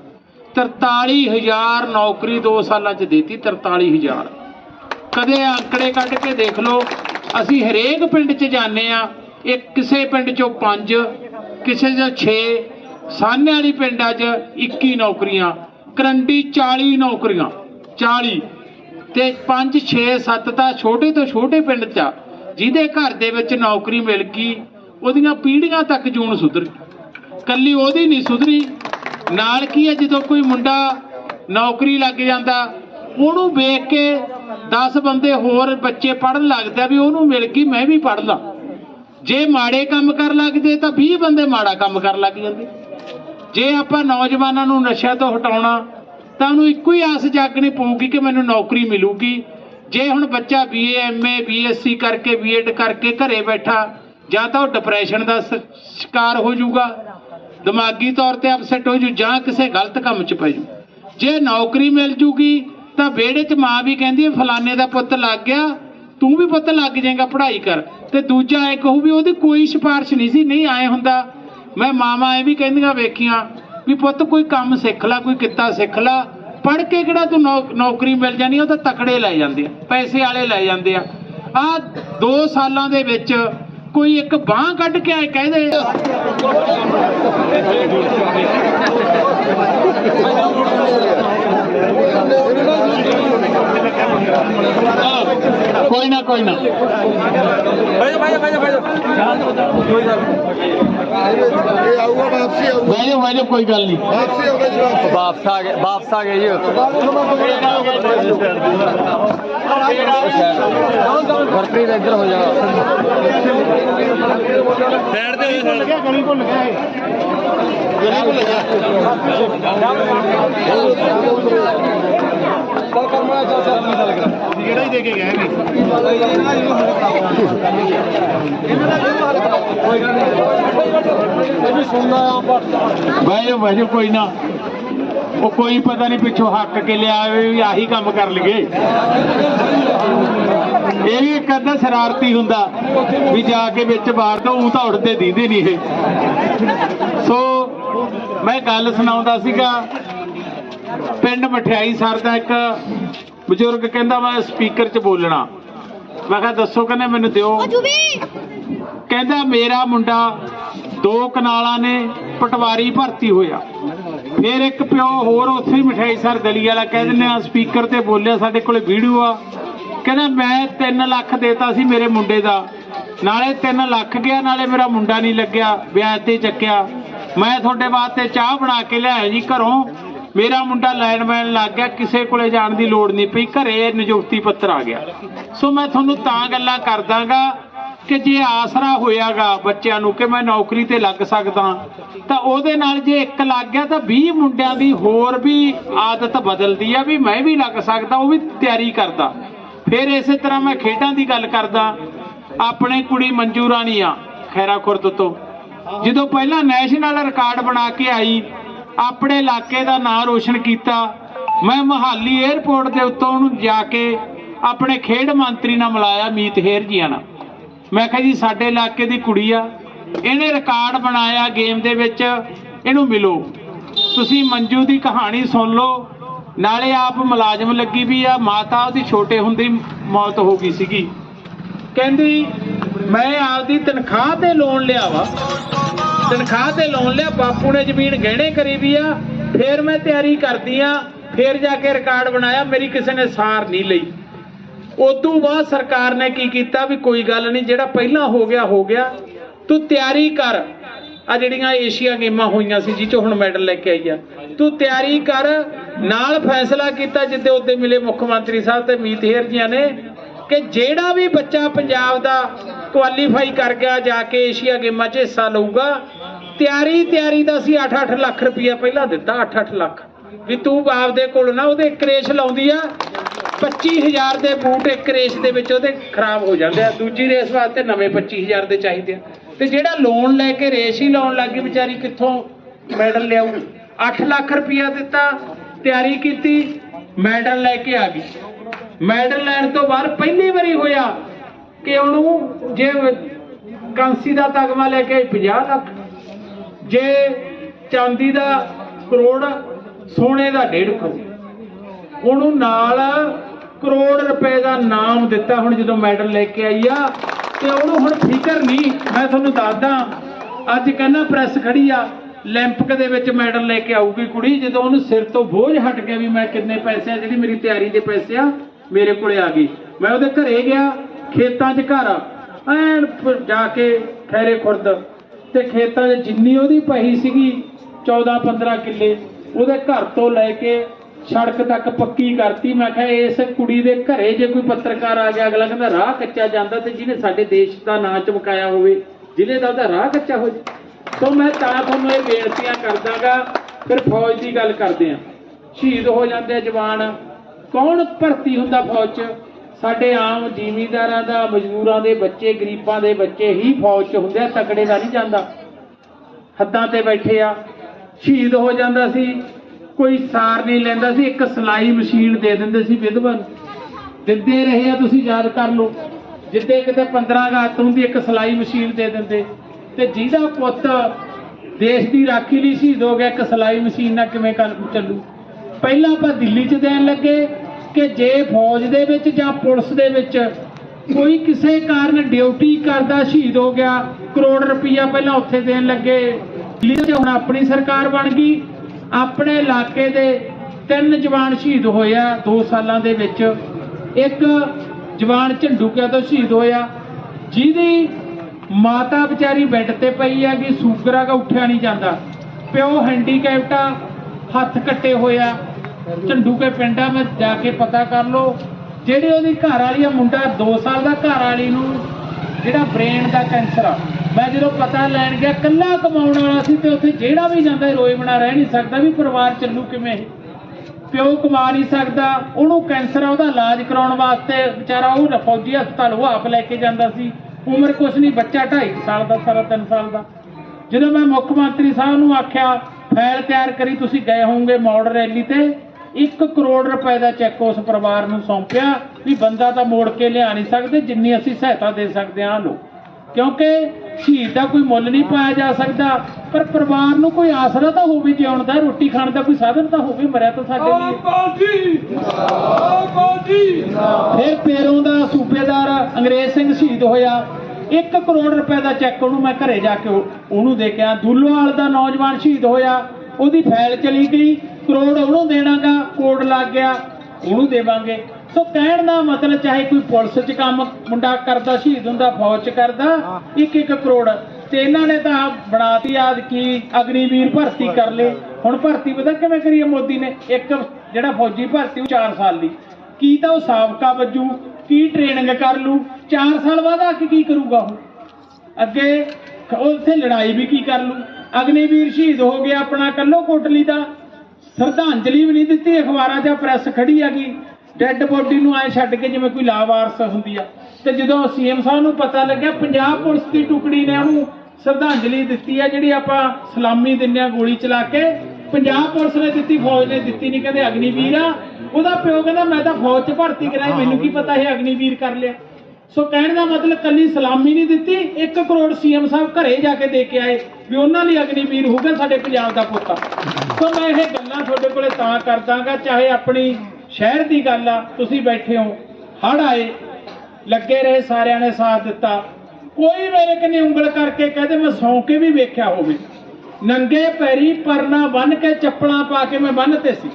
43000 ਨੌਕਰੀ 2 ਸਾਲਾਂ 'ਚ ਦੇਤੀ 43000 ਕਦੇ ਅੰਕੜੇ ਕੱਢ ਕੇ ਦੇਖ ਲਓ, ਅਸੀਂ ਹਰੇਕ ਪਿੰਡ 'ਚ ਜਾਂਦੇ ਆ ਇਹ ਕਿਸੇ ਪਿੰਡ 'ਚੋਂ 5 ਕਿਸੇ 'ਚੋਂ 6 ਸਾਹਨੇ ਵਾਲੀ ਪਿੰਡਾਂ 'ਚ 21 ਨੌਕਰੀਆਂ, ਕਰੰਡੀ 40 ਨੌਕਰੀਆਂ 40 ਤੇ 5 6 7 ਤਾਂ ਛੋਟੇ ਤੋਂ ਛੋਟੇ ਪਿੰਡ 'ਚ ਆ, ਜਿਹਦੇ ਘਰ ਦੇ ਵਿੱਚ ਨੌਕਰੀ ਮਿਲ ਗਈ, ਉਹਦੀਆਂ ਪੀੜ੍ਹੀਆਂ ਤੱਕ ਜੂਣ ਸੁਧਰ ਕੱਲੀ ਉਹਦੀ ਨਹੀਂ ਸੁਧਰੀ। ਨਾਲ ਕੀ ਹੈ ਜਦੋਂ ਕੋਈ ਮੁੰਡਾ ਨੌਕਰੀ ਲੱਗ ਜਾਂਦਾ, ਉਹਨੂੰ ਵੇਖ ਕੇ 10 ਬੰਦੇ ਹੋਰ ਬੱਚੇ ਪੜਨ ਲੱਗਦਾ ਵੀ ਉਹਨੂੰ ਮਿਲ ਗਈ, ਮੈਂ ਵੀ ਪੜ੍ਹ ਲਾਂ। ਜੇ ਮਾੜੇ ਕੰਮ ਕਰ ਲੱਗਦੇ ਤਾਂ 20 ਬੰਦੇ ਮਾੜਾ ਕੰਮ ਕਰ ਲੱਗ ਜਾਂਦੇ। ਜੇ ਆਪਾਂ ਨੌਜਵਾਨਾਂ ਨੂੰ ਨਸ਼ਿਆਂ ਤੋਂ ਹਟਾਉਣਾ ਤਾਂ ਉਹਨੂੰ ਇੱਕੋ ਹੀ ਆਸ ਜਾਗਣੀ ਪਊਗੀ ਕਿ ਮੈਨੂੰ ਨੌਕਰੀ ਮਿਲੂਗੀ। ਜੇ ਹੁਣ ਬੱਚਾ ਬੀਏ ਐਮਏ ਬੀਐਸਸੀ ਕਰਕੇ ਬੀਐਡ ਕਰਕੇ ਘਰੇ ਬੈਠਾ, ਜਾਂ ਤਾਂ ਉਹ ਡਿਪਰੈਸ਼ਨ ਦਾ ਸ਼ਿਕਾਰ ਹੋ ਜਾਊਗਾ। ਦਿਮਾਗੀ ਤੌਰ ਤੇ ਅਪਸੈਟ ਹੋ ਜੂ, ਜਾਂ ਕਿਸੇ ਗਲਤ ਕੰਮ 'ਚ ਪੈ ਜੂ। ਜੇ ਨੌਕਰੀ ਮਿਲ ਜੂਗੀ, ਤਾਂ ਵਿਹੜੇ 'ਚ ਮਾਂ ਵੀ ਕਹਿੰਦੀ ਹੈ, ਫਲਾਣੇ ਦਾ ਪੁੱਤ ਲੱਗ ਗਿਆ, ਤੂੰ ਵੀ ਪੁੱਤ ਲੱਗ ਜਾਏਗਾ, ਪੜ੍ਹਾਈ ਕਰ। ਤੇ ਦੂਜਾ ਇਹ ਕਹੂ ਵੀ ਉਹਦੀ ਕੋਈ ਸਿਫਾਰਿਸ਼ ਨਹੀਂ ਸੀ, ਨਹੀਂ ਆਏ ਹੁੰਦਾ। ਮੈਂ ਮਾਵਾਂ ਇਹ ਵੀ ਕਹਿੰਦੀਆਂ, ਵੇਖੀਆਂ ਵੀ ਪੁੱਤ ਕੋਈ ਕੰਮ ਸਿੱਖ ਲੈ, ਕੋਈ ਕਿੱਤਾ ਸਿੱਖ ਲੈ, ਪੜ੍ਹ ਕੇ ਕਿਹੜਾ ਤੂੰ ਨੌਕਰੀ ਮਿਲ ਜਾਣੀ, ਉਹ ਤਾਂ ਤਕੜੇ ਲੈ ਜਾਂਦੇ ਆ, ਪੈਸੇ ਵਾਲੇ ਲੈ ਜਾਂਦੇ ਆ। ਆ 2 ਸਾਲਾਂ ਦੇ ਵਿੱਚ ਕੋਈ ਇੱਕ ਬਾਹ ਕੱਢ ਕੇ ਆਏ ਕਹਿੰਦੇ ਕੋਈ ਨਾ ਕੋਈ ਨਾ। ਬਹਿ ਜਾਓ ਬਹਿ ਜਾਓ ਕੋਈ ਗੱਲ ਨਹੀਂ। ਵਾਪਸ ਆ ਗਏ ਵਾਪਸ ਆ ਗਏ ਜੀ। ਗੁਰਪ੍ਰੀਤ ਇੱਧਰ ਹੋ ਜਾ। ਬਹਿ ਜਾਓ ਬਹਿ ਜਾਓ ਕੋਈ ਨਾ। ਉਹ ਕੋਈ ਪਤਾ ਨਹੀਂ ਪਿੱਛੋਂ ਹੱਕ ਕੇ ਲਿਆਵੇ ਵੀ ਆਹੀ ਕੰਮ ਕਰ ਲਈਏ। ਇਹ ਵੀ ਇੱਕ ਅੱਧਾ ਸ਼ਰਾਰਤੀ ਹੁੰਦਾ ਵੀ ਜਾ ਕੇ ਵਿੱਚ ਬਾਹਰ ਤੋਂ ਉਹ ਤਾਂ ਉੜਦੇ ਦੀਂਦੇ ਨਹੀਂ ਇਹ। ਸੋ ਮੈਂ ਗੱਲ ਸੁਣਾਉਂਦਾ ਸੀਗਾ ਪਿੰਡ ਮਠਿਆਈ ਸਰ ਦਾ ਇੱਕ ਬਜ਼ੁਰਗ ਕਹਿੰਦਾ ਮੈਂ ਸਪੀਕਰ 'ਚ ਬੋਲਣਾ। ਮੈਂ ਕਿਹਾ ਦੱਸੋ ਕਹਿੰਦੇ ਮੈਨੂੰ ਦਿਓ। ਕਹਿੰਦਾ ਮੇਰਾ ਮੁੰਡਾ ਦੋ ਕਨਾਲਾਂ ਨੇ ਪਟਵਾਰੀ ਭਰਤੀ ਹੋਇਆ। ਫਿਰ ਇੱਕ ਪਿਓ ਹੋਰ ਉੱਥੇ ਹੀ ਮਠਿਆਈ ਸਰ ਗਲੀ ਵਾਲਾ ਕਹਿ ਦਿੰਦੇ ਆ ਸਪੀਕਰ ਤੇ ਬੋਲਿਆ ਸਾਡੇ ਕੋਲੇ ਵੀਡੀਓ ਆ। ਕਹਿੰਦਾ ਮੈਂ 3 ਲੱਖ ਦੇਤਾ ਸੀ ਮੇਰੇ ਮੁੰਡੇ ਦਾ। ਨਾਲੇ 3 ਲੱਖ ਗਿਆ ਨਾਲੇ ਮੇਰਾ ਮੁੰਡਾ ਨਹੀਂ ਲੱਗਿਆ ਵਿਆਜ ਤੇ ਚੱਕਿਆ। ਮੈਂ ਤੁਹਾਡੇ ਵਾਸਤੇ ਚਾਹ ਬਣਾ ਕੇ ਲਿਆਇਆ ਜੀ ਘਰੋਂ। ਮੇਰਾ ਮੁੰਡਾ ਲਾਈਨਮੈਨ ਲੱਗ ਗਿਆ, ਕਿਸੇ ਕੋਲੇ ਜਾਣ ਦੀ ਲੋੜ ਨਹੀਂ ਪਈ, ਘਰੇ ਨਿਯੁਕਤੀ ਪੱਤਰ ਆ ਗਿਆ। ਸੋ ਮੈਂ ਤੁਹਾਨੂੰ ਤਾਂ ਗੱਲਾਂ ਕਰਦਾਗਾ ਕਿ ਜੇ ਆਸਰਾ ਹੋਇਆਗਾ ਬੱਚਿਆਂ ਨੂੰ ਕਿ ਮੈਂ ਨੌਕਰੀ ਤੇ ਲੱਗ ਸਕਦਾ, ਤਾਂ ਉਹਦੇ ਨਾਲ ਜੇ ਇੱਕ ਲੱਗ ਗਿਆ ਤਾਂ 20 ਮੁੰਡਿਆਂ ਦੀ ਹੋਰ ਵੀ ਆਦਤ ਬਦਲਦੀ ਆ ਵੀ ਮੈਂ ਵੀ ਲੱਗ ਸਕਦਾ, ਉਹ ਵੀ ਤਿਆਰੀ ਕਰਦਾ। ਫਿਰ ਇਸੇ ਤਰ੍ਹਾਂ ਮੈਂ ਖੇਡਾਂ ਦੀ ਗੱਲ ਕਰਦਾ, ਆਪਣੇ ਕੁੜੀ ਮੰਜੂ ਰਾਣੀ ਆ ਖੈਰਾ ਖੁਰਦ ਤੋਂ। ਜਦੋਂ ਪਹਿਲਾਂ ਨੈਸ਼ਨਲ ਰਿਕਾਰਡ ਬਣਾ ਕੇ ਆਈ ਆਪਣੇ ਇਲਾਕੇ ਦਾ ਨਾਂ ਰੋਸ਼ਨ ਕੀਤਾ। ਮੈਂ ਮਹਾਲੀ 에ਅਰਪੋਰਟ ਦੇ ਉੱਤੋਂ ਉਹਨੂੰ ਜਾ ਕੇ ਆਪਣੇ ਖੇਡ ਮੰਤਰੀ ਨਾਲ ਮਿਲਾਇਆ ਮੀਤ ਹੇਰ ਜੀ ਨਾਲ। ਮੈਂ ਕਿਹਾ ਜੀ, ਸਾਡੇ ਇਲਾਕੇ ਦੀ ਕੁੜੀ ਆ। ਇਹਨੇ ਰਿਕਾਰਡ ਬਣਾਇਆ ਗੇਮ ਦੇ ਵਿੱਚ। ਇਹਨੂੰ ਮਿਲੋ। ਤੁਸੀਂ ਮੰਜੂ ਦੀ ਕਹਾਣੀ ਸੁਣ ਲਓ। ਨਾਲੇ ਆਪ ਮੁਲਾਜ਼ਮ ਲੱਗੀ ਵੀ ਆ। ਮਾਤਾ ਉਹਦੀ ਛੋਟੇ ਹੁੰਦੇ ਮੌਤ ਹੋ ਗਈ ਸੀਗੀ। ਕਹਿੰਦੀ, ਮੈਂ ਆਪਦੀ ਤਨਖਾਹ ਤੇ ਲੋਨ ਲਿਆ ਵਾ। ਤਨਖਾਹ ਤੇ ਲੋਨ ਲਿਆ, ਬਾਪੂ ਨੇ ਜ਼ਮੀਨ ਗਹਿਣੇ ਕਰੀ ਵੀ ਆ, ਫੇਰ ਮੈਂ ਤਿਆਰੀ ਕਰਦੀ ਆ, ਫੇਰ ਜਾ ਕੇ ਰਿਕਾਰਡ ਬਣਾਇਆ, ਮੇਰੀ ਕਿਸੇ ਨੇ ਸਾਰ ਨਹੀਂ ਲਈ। ਉਦੋਂ ਬਾਅਦ ਸਰਕਾਰ ਨੇ ਕੀ ਕੀਤਾ ਵੀ ਕੋਈ ਗੱਲ ਨਹੀਂ, ਜਿਹੜਾ ਪਹਿਲਾਂ ਹੋ ਗਿਆ ਹੋ ਗਿਆ। ਤੂੰ ਤਿਆਰੀ ਕਰ। ਆ ਜਿਹੜੀਆਂ ਏਸ਼ੀਆ ਗੇਮਾਂ ਹੋਈਆਂ ਸੀ, ਜਿਹ ਚੋਂ ਹੁਣ ਮੈਡਲ ਲੈ ਕੇ ਆਈ ਆ। ਤੂੰ ਤਿਆਰੀ ਕਰ। ਨਾਲ ਫੈਸਲਾ ਕੀਤਾ, ਜਿੱਦੇ ਉਹਦੇ ਮਿਲੇ ਮੁੱਖ ਮੰਤਰੀ ਸਾਹਿਬ ਤੇ ਮੀਤ ਹੇਰ ਜੀਆਂ ਨੇ ਕਿ ਜਿਹੜਾ ਵੀ ਬੱਚਾ ਪੰਜਾਬ ਦਾ ਕੁਆਲੀਫਾਈ ਕਰ ਗਿਆ, ਜਾ ਕੇ ਏਸ਼ੀਆ ਗੇਮਾਂ 'ਚ ਹਿੱਸਾ ਲਊਗਾ, ਤਿਆਰੀ ਤਿਆਰੀ ਦਾ ਅਸੀਂ 8-8 ਲੱਖ ਰੁਪਇਆ ਪਹਿਲਾਂ ਦਿੱਤਾ 8-8 ਲੱਖ। ਵੀ ਤੂੰ ਬਾਪ ਦੇ ਕੋਲ ਨਾ, ਉਹਦੇ ਇੱਕ ਰੇਸ ਲਾਉਂਦੀ ਆ 25000 ਦੇ ਬੂਟ ਇੱਕ ਰੇਸ ਦੇ ਵਿੱਚ ਉਹਦੇ ਖਰਾਬ ਹੋ ਜਾਂਦੇ ਆ, ਦੂਜੀ ਰੇਸ ਵਾਸਤੇ ਨਵੇਂ 25000 ਦੇ ਚਾਹੀਦੇ ਆ। ਤੇ ਜਿਹੜਾ ਲੋਨ ਲੈ ਕੇ ਰੇਸ ਹੀ ਲਾਉਣ ਲੱਗੀ ਵਿਚਾਰੀ, ਕਿੱਥੋਂ ਮੈਡਲ ਲਿਆਊ? 8 ਲੱਖ ਰੁਪਇਆ ਦਿੱਤਾ, ਤਿਆਰੀ ਕੀਤੀ ਮੈਡਲ ਲੈ ਕੇ ਆ ਗਈ। ਮੈਡਲ ਲੈਣ ਤੋਂ ਬਾਅਦ ਪਹਿਲੀ ਵਾਰੀ ਹੋਇਆ ਕਿ ਉਹਨੂੰ ਜੇ ਕਾਂਸੀ ਦਾ ਤਗਮਾ ਲੈ ਕੇ ਆਈ 50 ਲੱਖ ਜੇ ਚਾਂਦੀ ਦਾ ਕਰੋੜ ਸੋਨੇ ਦਾ 1.5 ਕਰੋੜ ਉਹਨੂੰ ਨਾਲ ਕਰੋੜ ਰੁਪਏ ਦਾ ਨਾਮ ਦਿੱਤਾ ਹੁਣ ਜਦੋਂ ਮੈਡਲ ਲੈ ਕੇ ਆਈ ਆ ਤੇ ਉਹਨੂੰ ਹੁਣ ਫਿਕਰ ਨਹੀਂ ਮੈਂ ਤੁਹਾਨੂੰ ਦੱਸਦਾ ਅੱਜ ਕਹਿੰਦਾ ਪ੍ਰੈਸ ਖੜੀ ਆ 올림픽 ਦੇ ਵਿੱਚ ਮੈਡਲ ਲੈ ਕੇ ਆਊਗੀ ਕੁੜੀ ਜਦੋਂ ਉਹਨੂੰ ਸਿਰ ਤੋਂ ਬੋਝ ਹਟ ਗਿਆ ਵੀ ਮੈਂ ਕਿੰਨੇ ਪੈਸੇ ਆ ਜਿਹੜੀ ਮੇਰੀ ਤਿਆਰੀ ਦੇ ਪੈਸੇ ਆ ਮੇਰੇ ਕੋਲੇ ਆ ਗਈ। ਮੈਂ ਉਹਦੇ ਘਰੇ ਗਿਆ, ਖੇਤਾਂ 'ਚ ਘਰ ਆ। ਐਨ ਜਾ ਕੇ ਖੈਰੇ ਖੁਰਦ। ਤੇ ਖੇਤਾਂ 'ਚ ਜਿੰਨੀ ਉਹਦੀ ਪਹੀ ਸੀਗੀ 14 15 ਕਿੱਲੇ, ਉਹਦੇ ਘਰ ਤੋਂ ਲੈ ਕੇ ਸੜਕ ਤੱਕ ਪੱਕੀ ਕਰਤੀ। ਮੈਂ ਕਿਹਾ, ਇਸ ਕੁੜੀ ਦੇ ਘਰੇ ਜੇ ਕੋਈ ਪੱਤਰਕਾਰ ਆ ਗਿਆ, ਅਗਲਾ ਕਹਿੰਦਾ, ਰਾਹ ਕੱਚਾ ਜਾਂਦਾ ਤੇ ਜਿਹਨੇ ਸਾਡੇ ਦੇਸ਼ ਦਾ ਨਾਂ ਚਮਕਾਇਆ ਹੋਵੇ, ਜ਼ਿਲ੍ਹੇ ਦਾ ਉਹਦਾ ਰਾਹ ਕੱਚਾ ਹੋ ਜੇ। ਸੋ ਮੈਂ ਤਾਂ ਤੁਹਾਨੂੰ ਇਹ ਬੇਨਤੀਆਂ ਕਰਦਾਗਾ, ਫਿਰ ਫੌਜ ਦੀ ਗੱਲ ਕਰਦੇ ਆ। ਸ਼ਹੀਦ ਹੋ ਜਾਂਦੇ ਆ ਜਵਾਨ। ਕੌਣ ਭਰਤੀ ਹੁੰਦਾ ਫੌਜ 'ਚ? ਸਾਡੇ ਆਮ ਜ਼ਿਮੀਂਦਾਰਾਂ ਦਾ, ਮਜ਼ਦੂਰਾਂ ਦੇ ਬੱਚੇ, ਗਰੀਬਾਂ ਦੇ ਬੱਚੇ ਹੀ ਫੌਜ 'ਚ ਹੁੰਦੇ ਆ, ਤਕੜੇ ਦਾ ਨਹੀਂ ਜਾਂਦਾ। ਹੱਦਾਂ ਤੇ ਬੈਠੇ ਆ, ਸ਼ਹੀਦ ਹੋ ਜਾਂਦਾ ਸੀ, ਕੋਈ ਸਾਰ ਨਹੀਂ ਲੈਂਦਾ ਸੀ, ਇੱਕ ਸਲਾਈ ਮਸ਼ੀਨ ਦੇ ਦਿੰਦੇ ਸੀ ਵਿਧਵਾ ਨੂੰ। ਦਿੰਦੇ ਰਹੇ ਆ ਤੁਸੀਂ ਯਾਦ ਕਰ ਲਓ, ਜਿੱਦੇ ਕਿਤੇ 15 ਅਗਸਤ ਹੁੰਦੀ ਇੱਕ ਸਲਾਈ ਮਸ਼ੀਨ ਦੇ ਦਿੰਦੇ। ਤੇ ਜਿਹਦਾ ਪੁੱਤ ਦੇਸ਼ ਦੀ ਰਾਖੀ ਲਈ ਸ਼ਹੀਦ ਹੋ ਗਿਆ, ਇੱਕ ਸਲਾਈ ਮਸ਼ੀਨ ਨਾਲ ਕਿਵੇਂ ਕੰਮ ਚੱਲੂ? ਪਹਿਲਾਂ ਆਪਾਂ ਦਿੱਲੀ 'ਚ ਦੇਣ ਲੱਗੇ ਕਿ ਜੇ ਫੌਜ ਦੇ ਵਿੱਚ ਜਾਂ ਪੁਲਿਸ ਦੇ ਵਿੱਚ ਕੋਈ ਕਿਸੇ ਕਾਰਨ ਡਿਊਟੀ ਕਰਦਾ ਸ਼ਹੀਦ ਹੋ ਗਿਆ, ਕਰੋੜ ਰੁਪਈਆ ਪਹਿਲਾਂ ਉੱਥੇ ਦੇਣ ਲੱਗੇ। ਦਿੱਲੀ 'ਚ ਹੁਣ ਆਪਣੀ ਸਰਕਾਰ ਬਣ ਗਈ। ਆਪਣੇ ਇਲਾਕੇ ਦੇ ਤਿੰਨ ਜਵਾਨ ਸ਼ਹੀਦ ਹੋਏ ਆ 2 ਸਾਲਾਂ ਦੇ ਵਿੱਚ। ਇੱਕ ਜਵਾਨ ਝੰਡੂਕਿਆ ਤੋਂ ਸ਼ਹੀਦ ਹੋਇਆ। ਜਿਹਦੀ ਮਾਤਾ ਵਿਚਾਰੀ ਬੈੱਡ ਤੇ ਪਈ ਆ ਕਿ ਸ਼ੂਗਰ ਆ ਉੱਠਿਆ ਨਹੀਂ ਜਾਂਦਾ। ਪਿਓ ਹੈਂਡੀਕੈਪਟ ਹੱਥ ਕੱਟੇ ਹੋਇਆ ਝੰਡੂਕੇ ਪਿੰਡਾ ਮੈਂ ਜਾ ਕੇ ਪਤਾ ਕਰ ਲਓ। ਜਿਹੜੀ ਉਹਦੀ ਘਰ ਵਾਲੀ ਆ, ਮੁੰਡਾ 2 ਸਾਲ ਦਾ ਘਰ ਵਾਲੀ ਨੂੰ ਜਿਹੜਾ ਬ੍ਰੇਨ ਦਾ ਕੈਂਸਰ ਆ। ਮੈਂ ਜਦੋਂ ਪਤਾ ਲੈਣ ਗਿਆ ਕੱਲਾ ਕਮਾਉਣ ਵਾਲਾ ਸੀ ਤੇ ਉੱਥੇ ਜਿਹੜਾ ਵੀ ਜਾਂਦਾ ਰੋਏ ਬਣਾ ਰਹਿ ਨਹੀਂ ਸਕਦਾ ਵੀ ਪਰਿਵਾਰ ਚੱਲੂ ਕਿਵੇਂ। ਪਿਓ ਕਮਾ ਨਹੀਂ ਸਕਦਾ, ਉਹਨੂੰ ਕੈਂਸਰ ਆ, ਉਹਦਾ ਇਲਾਜ ਕਰਾਉਣ ਵਾਸਤੇ ਵਿਚਾਰਾ ਉਹ ਫੌਜੀ ਹਸਪਤਾਲ, ਉਹ ਆਪ ਲੈ ਕੇ ਜਾਂਦਾ ਸੀ। ਉਮਰ ਕੁਛ ਨਹੀਂ, ਬੱਚਾ 2.5 ਸਾਲ ਦਾ, ਸਾਰਾ 3 ਸਾਲ ਦਾ। ਜਦੋਂ ਮੈਂ ਮੁੱਖ ਮੰਤਰੀ ਸਾਹਿਬ ਨੂੰ ਆਖਿਆ, ਫਾਈਲ ਤਿਆਰ ਕਰੀ, ਤੁਸੀਂ ਗਏ ਹੋਵੋਗੇ ਮੋੜ ਰੈਲੀ ਤੇ। 1 ਕਰੋੜ ਰੁਪਏ ਦਾ ਚੈੱਕ ਉਸ ਪਰਿਵਾਰ ਨੂੰ ਸੌਂਪਿਆ ਵੀ ਬੰਦਾ ਤਾਂ ਮੋੜ ਕੇ ਲਿਆ ਨਹੀਂ ਸਕਦੇ ਜਿੰਨੀ ਅਸੀਂ ਸਹਾਇਤਾ ਦੇ ਸਕਦੇ ਹਾਂ ਲੋ ਕਿਉਂਕਿ ਸ਼ਹੀਦ ਦਾ ਕੋਈ ਮੁੱਲ ਨਹੀਂ ਪਾਇਆ ਜਾ ਸਕਦਾ ਪਰ ਪਰਿਵਾਰ ਨੂੰ ਕੋਈ ਆਸਰਾ ਤਾਂ ਹੋਵੇ ਜਿਉਣ ਦਾ ਰੋਟੀ ਖਾਣ ਦਾ ਕੋਈ ਸਾਧਨ ਤਾਂ ਹੋਵੇ ਮਰਿਆ ਤਾਂ ਸਾਡੇ ਲਈ। ਫਿਰ ਪੇਰੋਂ ਦਾ ਸੂਬੇਦਾਰ ਅੰਗਰੇਜ਼ ਸਿੰਘ ਸ਼ਹੀਦ ਹੋਇਆ। 1 ਕਰੋੜ ਰੁਪਏ ਦਾ ਚੈੱਕ ਉਹਨੂੰ ਮੈਂ ਘਰੇ ਜਾ ਕੇ ਉਹ- ਉਹਨੂੰ ਦੇ ਕੇ ਆ ਦੁੱਲੋਵਾਲ ਦਾ ਨੌਜਵਾਨ ਸ਼ਹੀਦ ਹੋਇਆ। ਉਹਦੀ ਫਾਈਲ ਚਲੀ ਗਈ। ਕਰੋੜ ਉਹਨੂੰ ਦੇਣਾਗਾ ਕੋਡ ਲੱਗ ਗਿਆ ਉਹਨੂੰ ਦੇਵਾਂਗੇ। ਸੋ ਕਹਿਣ ਦਾ ਮਤਲਬ ਚਾਹੇ ਕੋਈ ਪੁਲਿਸ 'ਚ ਕੰਮ ਮੁੰਡਾ ਕਰਦਾ ਸ਼ਹੀਦ ਹੁੰਦਾ ਫੌਜ 'ਚ ਕਰਦਾ 1-1 ਕਰੋੜ। ਤੇ ਇਹਨਾਂ ਨੇ ਤਾਂ ਬਣਾਤੀ ਆਦ ਕੀ ਅਗਨੀਵੀਰ ਭਰਤੀ ਕਰ ਲੇ ਹੁਣ ਭਰਤੀ ਪਤਾ ਕਿਵੇਂ ਕਰੀਏ ਮੋਦੀ ਨੇ? ਇੱਕ ਜਿਹੜਾ ਫੌਜੀ ਭਰਤੀ ਉਹ 4 ਸਾਲ ਦੀ ਕੀ ਤਾਂ ਉਹ ਸਾਬਕਾ ਵੱਜੂ ਕੀ ਟ੍ਰੇਨਿੰਗ ਕਰ ਲੂ 4 ਸਾਲ ਬਾਅਦ ਆ ਕੇ ਕੀ ਕਰੂਗਾ ਉਹ? ਅੱਗੇ ਉੱਥੇ ਲੜਾਈ ਵੀ ਕੀ ਕਰ ਲੂ ਅਗਨੀਵੀਰ ਸ਼ਹੀਦ ਹੋ ਗਿਆ ਆਪਣਾ ਕੱਲੋ ਕੋਟਲੀ ਦਾ। ਸ਼ਰਧਾਂਜਲੀ ਵੀ ਨਹੀਂ ਦਿੱਤੀ ਅਖਬਾਰਾਂ 'ਚ ਪ੍ਰੈਸ ਖੜੀ ਹੈਗੀ। ਡੈੱਡ ਬੋਡੀ ਨੂੰ ਐ ਛੱਡ ਕੇ ਜਿਵੇਂ ਕੋਈ ਲਾਵਾਰਸ ਹੁੰਦੀ ਆ। ਤੇ ਜਦੋਂ ਸੀਐਮ ਸਾਹਿਬ ਨੂੰ ਪਤਾ ਲੱਗਿਆ ਪੰਜਾਬ ਪੁਲਿਸ ਦੀ ਟੁਕੜੀ ਨੇ ਉਹਨੂੰ ਸ਼ਰਧਾਂਜਲੀ ਦਿੱਤੀ ਆ ਜਿਹੜੀ ਆਪਾਂ ਸਲਾਮੀ ਦਿੰਦੇ ਆ ਗੋਲੀ ਚਲਾ ਕੇ। ਪੰਜਾਬ ਪੁਲਿਸ ਨੇ ਦਿੱਤੀ ਫੌਜ ਨੇ ਦਿੱਤੀ ਨਹੀਂ ਕਹਿੰਦੇ ਅਗਨੀਵੀਰ ਆ। ਉਹਦਾ ਪਿਓ ਕਹਿੰਦਾ ਮੈਂ ਤਾਂ ਫੌਜ 'ਚ ਭਰਤੀ ਕਰਾਈ ਮੈਨੂੰ ਕੀ ਪਤਾ ਇਹ ਅਗਨੀਵੀਰ ਕਰ ਲਿਆ? ਸੋ ਕਹਿਣ ਦਾ ਮਤਲਬ ਕੱਲੀ ਸਲਾਮੀ ਨਹੀਂ ਦਿੱਤੀ 1 ਕਰੋੜ ਸੀਐਮ ਸਾਹਿਬ ਘਰੇ ਜਾ ਕੇ ਦੇ ਕੇ ਆਏ ਵੀ ਉਹਨਾਂ ਲਈ ਅਗਨੀਵੀਰ ਹੋਊਗਾ ਸਾਡੇ ਪੰਜਾਬ ਦਾ ਪੋਤਾ। ਸੋ ਮੈਂ ਇਹ ਗੱਲਾਂ ਤੁਹਾਡੇ ਕੋਲੇ ਤਾਂ ਕਰਦਾਗਾ ਚਾਹੇ ਆਪਣੀ ਸ਼ਹਿਰ ਦੀ ਗੱਲ ਆ, ਤੁਸੀਂ ਬੈਠੇ ਹੋ ਹੜ ਆਏ, ਲੱਗੇ ਰਹੇ ਸਾਰਿਆਂ ਨੇ ਸਾਥ ਦਿੱਤਾ। ਕੋਈ ਮੇਰੇ ਕਨੇ ਉਂਗਲ ਕਰਕੇ ਕਹਦੇ ਮੈਂ ਸੌਂ ਕੇ ਵੀ ਵੇਖਿਆ ਹੋਵੇ। ਨੰਗੇ ਪੈਰੀ ਪਰਨਾ ਬੰਨ ਕੇ ਚੱਪਲਾਂ ਪਾ ਕੇ ਮੈਂ ਬੰਨ ਤੇ ਸੀ।